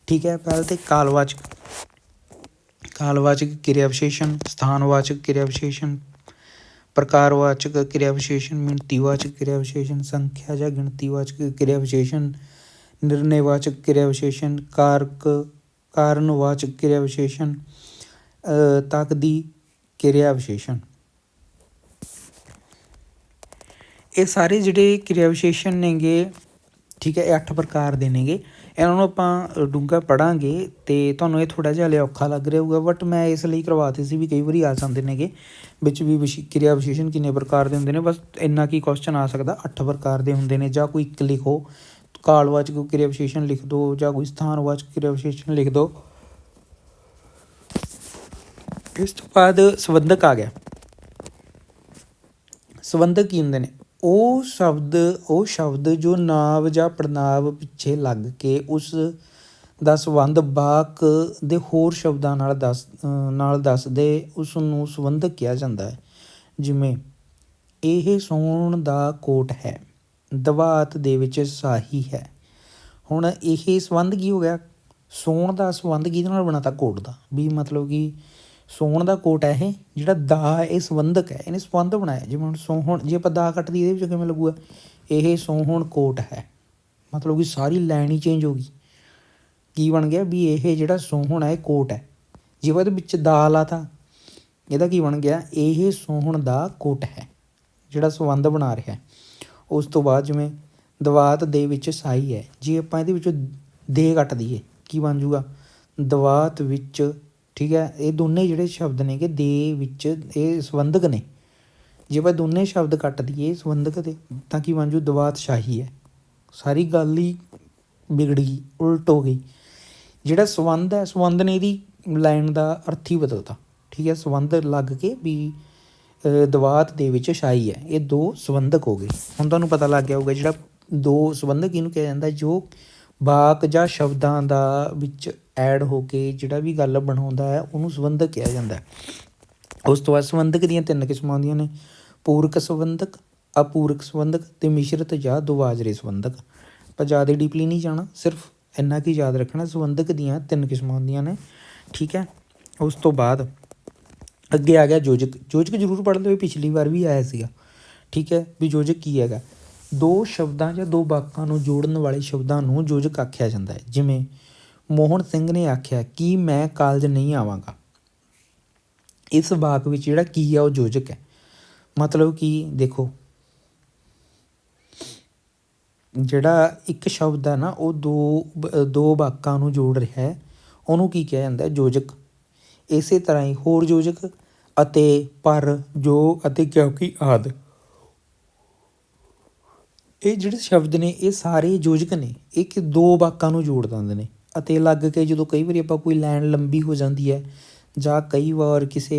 ਠੀਕ ਹੈ? ਪਹਿਲ ਤੇ ਕਾਲਵਾਚਕ ਕਾਲਵਾਚਕ ਕਿਰਿਆ ਵਿਸ਼ੇਸ਼ਣ, ਸਥਾਨਵਾਚਕ ਕਿਰਿਆ ਵਿਸ਼ੇਸ਼ਣ, ਪ੍ਰਕਾਰਵਾਚਕ ਕਿਰਿਆ ਵਿਸ਼ੇਸ਼ਣ, ਮਿਣਤੀਵਾਚਕ ਕਿਰਿਆ ਵਿਸ਼ੇਸ਼ਣ, ਸੰਖਿਆ ਜਾਂ ਗਿਣਤੀਵਾਚਕ ਕਿਰਿਆ ਵਿਸ਼ੇਸ਼ਣ, ਨਿਰਣੈਵਾਚਕ ਕਿਰਿਆ ਵਿਸ਼ੇਸ਼ਣ, ਕਾਰਕ ਕਾਰਨਵਾਚਕ ਕਿਰਿਆ ਵਿਸ਼ੇਸ਼ਣ ਤੱਕ ਦੀ ਕਿਰਿਆ ਵਿਸ਼ੇਸ਼ਣ। ਇਹ ਸਾਰੇ ਜਿਹੜੇ ਕਿਰਿਆ ਵਿਸ਼ੇਸ਼ਣ ਨੇਗੇ, ਠੀਕ ਹੈ, ਇਹ ਅੱਠ ਪ੍ਰਕਾਰ ਦੇ ਨੇਗੇ। ਇਹਨਾਂ ਨੂੰ ਆਪਾਂ ਡੂੰਘਾ ਪੜਾਂਗੇ ਤੇ ਤੁਹਾਨੂੰ ਇਹ ਥੋੜਾ ਜਿਹਾ ਹਲੇ ਔਖਾ ਲੱਗ ਰਿਹਾ ਹੋਊਗਾ ਬਟ ਮੈਂ ਇਸ ਲਈ ਕਰਵਾਤੇ ਸੀ ਵੀ ਕਈ ਵਾਰੀ ਆ ਜਾਂਦੇ ਨੇਗੇ, ਵਿੱਚ ਵੀ ਵਿਸ਼, ਕਿਰਿਆ ਵਿਸ਼ੇਸ਼ਣ ਕਿੰਨੇ ਪ੍ਰਕਾਰ ਦੇ ਹੁੰਦੇ ਨੇ, ਬਸ ਇੰਨਾ ਕੀ ਕੁਐਸਚਨ ਆ ਸਕਦਾ, ਅੱਠ ਪ੍ਰਕਾਰ ਦੇ ਹੁੰਦੇ ਨੇ ਜਾਂ ਕੋਈ ਇੱਕ ਲਿਖੋ। ਕਾਲਵਾਚਕ ਕਿਰਿਆ ਵਿਸ਼ੇਸ਼ਣ ਲਿਖ ਦਿਓ ਜਾਂ ਕੋਈ ਸਥਾਨਵਾਚਕ ਕਿਰਿਆ ਵਿਸ਼ੇਸ਼ਣ ਲਿਖ ਦਿਓ ਇਸ ਤੋਂ ਬਾਅਦ ਸੰਬੰਧਕ ਆ ਗਿਆ। ਸੰਬੰਧਕ ਕੀ ਹੁੰਦੇ ਨੇ? ਉਹ ਸ਼ਬਦ ਉਹ ਸ਼ਬਦ ਜੋ ਨਾਵ ਜਾਂ ਪ੍ਰਣਾਮ ਪਿੱਛੇ ਲੱਗ ਕੇ ਉਸ ਦਾ ਸੰਬੰਧ ਬਾਕ ਦੇ ਹੋਰ ਸ਼ਬਦਾਂ ਨਾਲ ਦੱਸ, ਨਾਲ ਦੱਸਦੇ ਉਸ ਨੂੰ ਸੰਬੰਧਕ ਕਿਹਾ ਜਾਂਦਾ ਹੈ। ਜਿਵੇਂ, ਇਹ ਸੌਣ ਦਾ ਕੋਟ ਹੈ। ਦਵਾਤ ਦੇ ਵਿੱਚ ਸਾਹੀ ਹੈ। ਹੁਣ ਇਹ ਸੰਬੰਧ ਕੀ ਹੋ ਗਿਆ? ਸੋਣ ਦਾ ਸੰਬੰਧ ਕਿਹਦੇ ਨਾਲ ਬਣਾਤਾ? ਕੋਟ ਦਾ। ਵੀ ਮਤਲਬ ਕਿ ਸੌਣ ਦਾ ਕੋਟ ਹੈ ਇਹ, ਜਿਹੜਾ ਦਾ ਹੈ, ਇਹ ਸੰਬੰਧਕ ਹੈ, ਇਹਨੇ ਸੰਬੰਧ ਬਣਾਇਆ। ਜਿਵੇਂ ਹੁਣ ਸੋਹਣ, ਜੇ ਆਪਾਂ ਦਾ ਕੱਟਦੀ ਇਹਦੇ ਵਿੱਚ ਕਿਵੇਂ ਲੱਗੂਗਾ? ਇਹ ਸੋਹਣ ਕੋਟ ਹੈ। ਮਤਲਬ ਕਿ ਸਾਰੀ ਲਾਈਨ ਹੀ ਚੇਂਜ ਹੋ ਗਈ। ਕੀ ਬਣ ਗਿਆ? ਵੀ ਇਹ ਜਿਹੜਾ ਸੋਹਣ ਹੈ, ਇਹ ਕੋਟ ਹੈ। ਜੇ ਉਹਦੇ ਵਿੱਚ ਦਾ ਲਾਤਾ, ਇਹਦਾ ਕੀ ਬਣ ਗਿਆ? ਇਹ ਸੋਹਣ ਦਾ ਕੋਟ ਹੈ, ਜਿਹੜਾ ਸੰਬੰਧ ਬਣਾ ਰਿਹਾ। ਉਸ ਤੋਂ ਬਾਅਦ ਜਿਵੇਂ ਦਵਾਤ ਦੇ ਵਿੱਚ ਸਾਈ ਹੈ, ਜੇ ਆਪਾਂ ਇਹਦੇ ਵਿੱਚੋਂ ਦੇ ਕੱਟ ਦਈਏ, ਕੀ ਬਣ ਜੂਗਾ ਦਵਾਤ ਵਿੱਚ, ਠੀਕ ਹੈ, ਇਹ ਦੋਨੇ ਜਿਹੜੇ ਸ਼ਬਦ ਨੇਗੇ, ਦੇ ਵਿੱਚ ਇਹ ਸੰਬੰਧਕ ਨੇ। ਜੇ ਆਪਾਂ ਦੋਨੇ ਸ਼ਬਦ ਕੱਟ ਦਈਏ ਸੰਬੰਧਕ ਦੇ, ਤਾਂ ਕੀ ਬਣ ਜੂ ਦਵਾਤ ਸ਼ਾਹੀ ਹੈ। ਸਾਰੀ ਗੱਲ ਹੀ ਵਿਗੜ ਗਈ, ਉਲਟ ਹੋ ਗਈ। ਜਿਹੜਾ ਸੰਬੰਧ ਹੈ, ਸੰਬੰਧ ਨੇ ਇਹਦੀ ਲਾਈਨ ਦਾ ਅਰਥ ਹੀ ਬਦਲਤਾ। ਠੀਕ ਹੈ, ਸੰਬੰਧ ਲੱਗ ਕੇ ਵੀ ਦਵਾਤ ਦੇ ਵਿੱਚ ਸ਼ਾਹੀ ਹੈ। ਇਹ ਦੋ ਸੰਬੰਧਕ ਹੋ ਗਏ। ਹੁਣ ਤੁਹਾਨੂੰ ਪਤਾ ਲੱਗ ਗਿਆ ਹੋਊਗਾ ਜਿਹੜਾ ਦੋ ਸੰਬੰਧਕ ਇਹਨੂੰ ਕਿਹਾ ਜਾਂਦਾ, ਜੋ ਵਾਕ ਜਾਂ ਸ਼ਬਦਾਂ ਦਾ ਵਿੱਚ ਐਡ ਹੋ ਕੇ ਜਿਹੜਾ ਵੀ ਗੱਲ ਬਣਾਉਂਦਾ ਹੈ, ਉਹਨੂੰ ਸੰਬੰਧਕ ਕਿਹਾ ਜਾਂਦਾ ਉਸ ਤੋਂ ਬਾਅਦ ਸੰਬੰਧਕ ਦੀਆਂ ਤਿੰਨ ਕਿਸਮਾਂ ਹੁੰਦੀਆਂ ਨੇ, ਪੂਰਕ ਸੰਬੰਧਕ, ਅਪੂਰਕ ਸੰਬੰਧਕ ਤੇ ਮਿਸ਼ਰਤ ਜਾਂ ਦੁਵਾਜਰੇ ਸੰਬੰਧਕ। ਆਪਾਂ ਜ਼ਿਆਦਾ ਡੀਪਲੀ ਨਹੀਂ ਜਾਣਾ, ਸਿਰਫ ਇੰਨਾ ਕੀ ਯਾਦ ਰੱਖਣਾ ਸੰਬੰਧਕ ਦੀਆਂ ਤਿੰਨ ਕਿਸਮਾਂ ਹੁੰਦੀਆਂ ਨੇ। ਠੀਕ ਹੈ? ਉਸ ਤੋਂ ਬਾਅਦ ਅੱਗੇ ਆ ਗਿਆ ਯੋਜਕ। ਯੋਜਕ ਜ਼ਰੂਰ ਪੜ੍ਹ ਲਿਓ ਪਿਛਲੀ ਵਾਰ ਵੀ ਆਇਆ ਸੀਗਾ। ਠੀਕ ਹੈ? ਵੀ ਯੋਜਕ ਕੀ ਹੈਗਾ? ਦੋ ਸ਼ਬਦਾਂ ਜਾਂ ਦੋ ਵਾਕਾਂ ਨੂੰ ਜੋੜਨ ਵਾਲੇ ਸ਼ਬਦਾਂ ਨੂੰ ਯੋਜਕ ਆਖਿਆ ਜਾਂਦਾ ਹੈ। ਜਿਵੇਂ, ਮੋਹਨ ਸਿੰਘ ਨੇ ਆਖਿਆ, ਕਿ ਮੈਂ ਕਾਲਜ ਨਹੀਂ ਆਵਾਂਗਾ? ਇਸ ਵਾਕ ਵਿੱਚ ਜਿਹੜਾ ਕੀ ਆ, ਉਹ ਯੋਜਕ ਹੈ। ਮਤਲਬ ਕਿ ਦੇਖੋ, ਜਿਹੜਾ ਇੱਕ ਸ਼ਬਦ ਹੈ ਨਾ, ਉਹ ਦੋ ਦੋ ਵਾਕਾਂ ਨੂੰ ਜੋੜ ਰਿਹਾ ਹੈ। ਉਹਨੂੰ ਕੀ ਕਿਹਾ ਜਾਂਦਾ ਹੈ? ਯੋਜਕ। ਇਸੇ ਤਰ੍ਹਾਂ ਹੀ ਹੋਰ ਯੋਜਕ ਅਤੇ ਪਰ ਜੋ ਅਤੇ ਕਿਉਂਕਿ ਆਦਿ। ਇਹ ਜਿਹੜੇ ਸ਼ਬਦ ਨੇ, ਇਹ ਸਾਰੇ ਯੋਜਕ ਨੇ, ਇਹ ਕਿ ਦੋ ਵਾਕਾਂ ਨੂੰ ਜੋੜ ਦਿੰਦੇ ਨੇ। ਅਤੇ ਲੱਗ ਕੇ ਜਦੋਂ ਕਈ ਵਾਰੀ ਆਪਾਂ ਕੋਈ ਲਾਈਨ ਲੰਬੀ ਹੋ ਜਾਂਦੀ ਹੈ, ਜਾਂ ਕਈ ਵਾਰ ਕਿਸੇ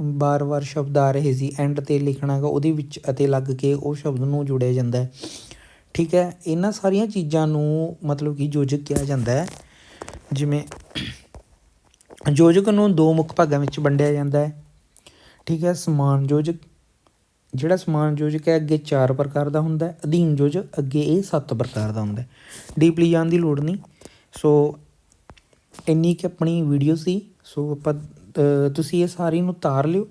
ਬਾਰ-ਬਾਰ ਸ਼ਬਦ ਆ ਰਹੇ ਸੀ ਐਂਡ ਤੇ ਲਿਖਣਾ ਹੈਗਾ ਉਹਦੇ ਵਿੱਚ ਅਤੇ ਲੱਗ ਕੇ ਉਹ ਸ਼ਬਦ ਨੂੰ ਜੋੜਿਆ ਜਾਂਦਾ ਹੈ। ਠੀਕ ਹੈ, ਇਹਨਾਂ ਸਾਰੀਆਂ ਚੀਜ਼ਾਂ ਨੂੰ ਮਤਲਬ ਕਿ ਯੋਜਕ ਕਿਹਾ ਜਾਂਦਾ ਹੈ। ਜਿਵੇਂ ਯੋਜਕ ਨੂੰ ਦੋ ਮੁੱਖ ਭਾਗਾਂ ਵਿੱਚ ਵੰਡਿਆ ਜਾਂਦਾ ਹੈ। ਠੀਕ ਹੈ, ਸਮਾਨ ਯੋਜਕ। ਜਿਹੜਾ ਸਮਾਨ ਯੋਜਕ ਹੈ, ਅੱਗੇ ਚਾਰ ਪ੍ਰਕਾਰ ਦਾ ਹੁੰਦਾ ਹੈ। ਅਧੀਨ ਯੋਜਕ, ਅੱਗੇ ਇਹ ਸੱਤ ਪ੍ਰਕਾਰ ਦਾ ਹੁੰਦਾ ਹੈ। ਡੀਪਲੀ ਜਾਣ ਦੀ ਲੋੜ ਨਹੀਂ। ਸੋ, ਇੰਨੀ ਕਿ ਆਪਣੀ ਵੀਡੀਓ ਸੀ। ਸੋ, ਆਪਾਂ ਤੁਸੀਂ ਇਹ ਸਾਰੀ ਨੂੰ ਤਾਰ ਲਿਓ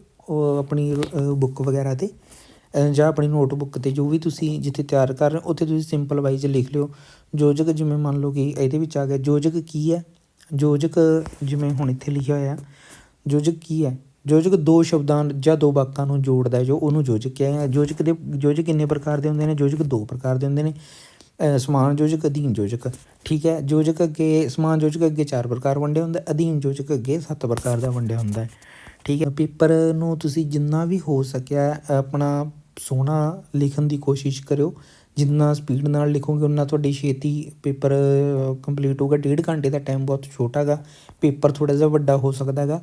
ਆਪਣੀ ਬੁੱਕ ਵਗੈਰਾ ਤੇ। ਜਾਂ ਆਪਣੀ ਨੋਟਬੁੱਕ ਤੇ, ਜੋ ਵੀ ਤੁਸੀਂ ਜਿੱਥੇ ਤਿਆਰ ਕਰ ਰਹੇ ਹੋ, ਉੱਥੇ ਤੁਸੀਂ ਸਿੰਪਲ ਵਾਈਜ਼ ਲਿਖ ਲਿਓ। ਯੋਜਕ ਜਿਵੇਂ ਮੰਨ ਲਓ ਕਿ ਇਹਦੇ ਵਿੱਚ ਆ ਗਿਆ। ਯੋਜਕ ਕੀ ਹੈ? ਯੋਜਕ ਜਿਵੇਂ ਹੁਣ ਇੱਥੇ ਲਿਖਿਆ ਹੋਇਆ ਯੋਜਕ ਕੀ ਹੈ? ਯੋਜਕ ਦੋ ਸ਼ਬਦਾਂ ਜਾਂ ਦੋ ਵਾਕਾਂ ਨੂੰ ਜੋੜਦਾ ਹੈ, ਜੋ ਉਹਨੂੰ ਯੋਜਕ ਕਹਿੰਦੇ ਆ ਯੋਜਕ ਦੇ, ਯੋਜਕ ਕਿੰਨੇ ਪ੍ਰਕਾਰ ਦੇ ਹੁੰਦੇ ਨੇ? ਯੋਜਕ ਦੋ ਪ੍ਰਕਾਰ ਦੇ ਹੁੰਦੇ ਨੇ। ਸਮਾਨ ਯੋਜਕ, ਅਧੀਨ ਯੋਜਕ। ਠੀਕ ਹੈ? ਯੋਜਕ ਅੱਗੇ, ਸਮਾਨ ਯੋਜਕ ਅੱਗੇ ਚਾਰ ਪ੍ਰਕਾਰ ਵੰਡਿਆ ਹੁੰਦਾ, ਅਧੀਨ ਯੋਜਕ ਅੱਗੇ ਸੱਤ ਪ੍ਰਕਾਰ ਦਾ ਵੰਡਿਆ ਹੁੰਦਾ ਹੈ। ਠੀਕ ਹੈ? ਪੇਪਰ ਨੂੰ ਤੁਸੀਂ ਜਿੰਨਾ ਵੀ ਹੋ ਸਕਿਆ, ਆਪਣਾ ਸੋਹਣਾ ਲਿਖਣ ਦੀ ਕੋਸ਼ਿਸ਼ ਕਰਿਓ। ਜਿੰਨਾ ਸਪੀਡ ਨਾਲ ਲਿਖੋਗੇ ਉਨਾ ਤੁਹਾਡੀ ਛੇਤੀ ਪੇਪਰ ਕੰਪਲੀਟ ਹੋਊਗਾ। ਡੇਢ ਘੰਟੇ ਦਾ ਟਾਈਮ ਬਹੁਤ ਛੋਟਾ ਗਾ। ਪੇਪਰ ਥੋੜ੍ਹਾ ਜਿਹਾ ਵੱਡਾ ਹੋ ਸਕਦਾ ਹੈਗਾ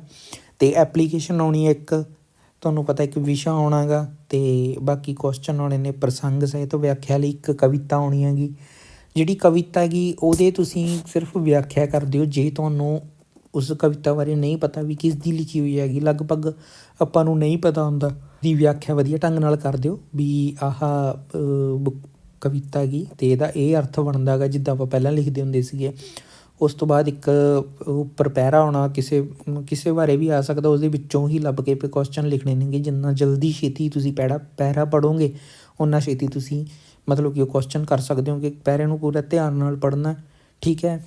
ਅਤੇ ਐਪਲੀਕੇਸ਼ਨ ਆਉਣੀ ਹੈ ਇੱਕ। ਤੁਹਾਨੂੰ ਪਤਾ ਇੱਕ ਵਿਸ਼ਾ ਆਉਣਾ ਗਾ। ਅਤੇ ਬਾਕੀ ਕੁਐਸਚਨ ਆਉਣੇ ਨੇ ਪ੍ਰਸੰਗ ਸਹਿਤ ਵਿਆਖਿਆ ਲਈ ਇੱਕ ਕਵਿਤਾ ਆਉਣੀ ਹੈਗੀ। ਜਿਹੜੀ ਕਵਿਤਾ ਹੈਗੀ ਉਹਦੇ ਤੁਸੀਂ ਸਿਰਫ ਵਿਆਖਿਆ ਕਰ ਦਿਓ ਜੇ ਤੁਹਾਨੂੰ ਉਸ ਕਵਿਤਾ ਬਾਰੇ ਨਹੀਂ ਪਤਾ ਵੀ ਕਿਸ ਦੀ ਲਿਖੀ ਹੋਈ ਹੈਗੀ ਲਗਭਗ ਆਪਾਂ ਨੂੰ ਨਹੀਂ ਪਤਾ ਹੁੰਦਾ। ਦੀ ਵਿਆਖਿਆ ਵਧੀਆ ਢੰਗ ਨਾਲ ਕਰ ਦਿਓ ਵੀ ਆਹ ਅ, ਬੁੱਕ ਕਵਿਤਾ ਹੈਗੀ ਤੇ ਇਹਦਾ ਇਹ ਅਰਥ ਬਣਦਾ ਹੈਗਾ ਜਿੱਦਾਂ ਆਪਾਂ ਪਹਿਲਾਂ ਲਿਖਦੇ ਹੁੰਦੇ ਸੀਗੇ। ਉਸ ਤੋਂ ਬਾਅਦ ਇੱਕ ਉੱਪਰ ਪੈਰਾ ਆਉਣਾ, ਕਿਸੇ ਕਿਸੇ ਬਾਰੇ ਵੀ ਆ ਸਕਦਾ ਉਸ ਦੇ ਵਿੱਚੋਂ ਹੀ ਲੱਭ ਕੇ ਕੁਐਸਚਨ ਲਿਖਣੇ ਨੇਗੇ, ਜਿੰਨਾ ਜਲਦੀ ਛੇਤੀ ਤੁਸੀਂ ਪੈਰਾ ਪੈਰਾ ਪੜੋਗੇ ਉਨਾ ਛੇਤੀ ਤੁਸੀਂ ਮਤਲਬ ਕਿ ਉਹ ਕੁਐਸਚਨ ਕਰ ਸਕਦੇ ਹੋ ਕਿ ਪੈਰੇ ਨੂੰ ਪੂਰਾ ਧਿਆਨ ਨਾਲ ਪੜ੍ਹਨਾ, ਠੀਕ ਹੈ?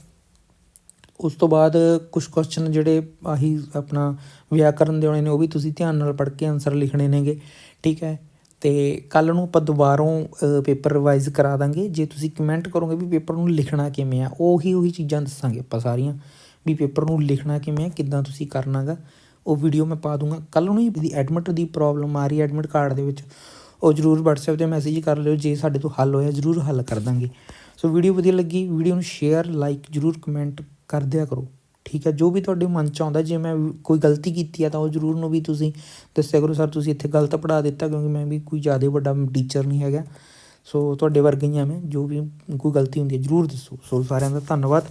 ਉਸ ਤੋਂ ਬਾਅਦ ਕੁਝ ਕੁਐਸਚਨ ਜਿਹੜੇ ਆਹੀ ਆਪਣਾ ਵਿਆਕਰਨ ਦੇ ਹੋਣੇ ਨੇ, ਉਹ ਵੀ ਤੁਸੀਂ ਧਿਆਨ ਨਾਲ ਪੜ੍ਹ ਕੇ ਆਨਸਰ ਲਿਖਣੇ ਨੇਗੇ, ਠੀਕ ਹੈ? ਅਤੇ ਕੱਲ੍ਹ ਨੂੰ ਆਪਾਂ ਦੁਬਾਰੋਂ ਪੇਪਰ ਰਿਵਾਈਜ਼ ਕਰਾ ਦਾਂਗੇ। ਜੇ ਤੁਸੀਂ ਕਮੈਂਟ ਕਰੋਗੇ ਵੀ ਪੇਪਰ ਨੂੰ ਲਿਖਣਾ ਕਿਵੇਂ ਆ, ਉਹੀ ਉਹੀ ਚੀਜ਼ਾਂ ਦੱਸਾਂਗੇ ਆਪਾਂ ਸਾਰੀਆਂ। ਵੀ ਪੇਪਰ ਨੂੰ ਲਿਖਣਾ ਕਿਵੇਂ ਆ, ਕਿੱਦਾਂ ਤੁਸੀਂ ਕਰਨਾਗਾ ਉਹ ਵੀਡੀਓ ਮੈਂ ਪਾ ਦੂੰਗਾ। ਕੱਲ੍ਹ ਨੂੰ ਹੀ ਐਡਮਿਟ ਦੀ ਪ੍ਰੋਬਲਮ ਆ ਰਹੀ ਹੈ ਐਡਮਿਟ ਕਾਰਡ ਦੇ ਵਿੱਚ। ਉਹ ਜਰੂਰ WhatsApp ਤੇ ਮੈਸੇਜ ਕਰ ਲਿਓ, ਜੇ ਸਾਡੇ ਤੋਂ ਹੱਲ ਹੋਇਆ, ਜਰੂਰ ਹੱਲ ਕਰ ਦਾਂਗੇ। ਸੋ ਵੀਡੀਓ ਵਧੀਆ ਲੱਗੀ ਵੀਡੀਓ ਨੂੰ ਸ਼ੇਅਰ ਲਾਈਕ ਜਰੂਰ ਕਮੈਂਟ ਕਰ ਦਿਆ ਕਰੋ। ਠੀਕ ਹੈ, ਜੋ ਵੀ ਤੁਹਾਡੇ ਮਨ ਚ ਆਉਂਦਾ, ਜੇ ਮੈਂ ਕੋਈ ਗਲਤੀ ਕੀਤੀ ਹੈ ਤਾਂ ਉਹ ਜਰੂਰ ਨੂੰ ਵੀ ਤੁਸੀਂ ਦੱਸਿਆ ਕਰੋ, ਸਰ, ਤੁਸੀਂ ਇੱਥੇ ਗਲਤ ਪੜ੍ਹਾ ਦਿੱਤਾ, ਕਿਉਂਕਿ ਮੈਂ ਵੀ ਕੋਈ ਜ਼ਿਆਦਾ ਵੱਡਾ ਟੀਚਰ ਨਹੀਂ ਹੈਗਾ। ਸੋ ਤੁਹਾਡੇ ਵਰਗੇ ਹੀ ਹਾਂ ਮੈਂ, ਜੋ ਵੀ ਕੋਈ ਗਲਤੀ ਹੁੰਦੀ ਹੈ ਜਰੂਰ ਦੱਸੋ। ਸੋ ਸਾਰਿਆਂ ਦਾ ਧੰਨਵਾਦ।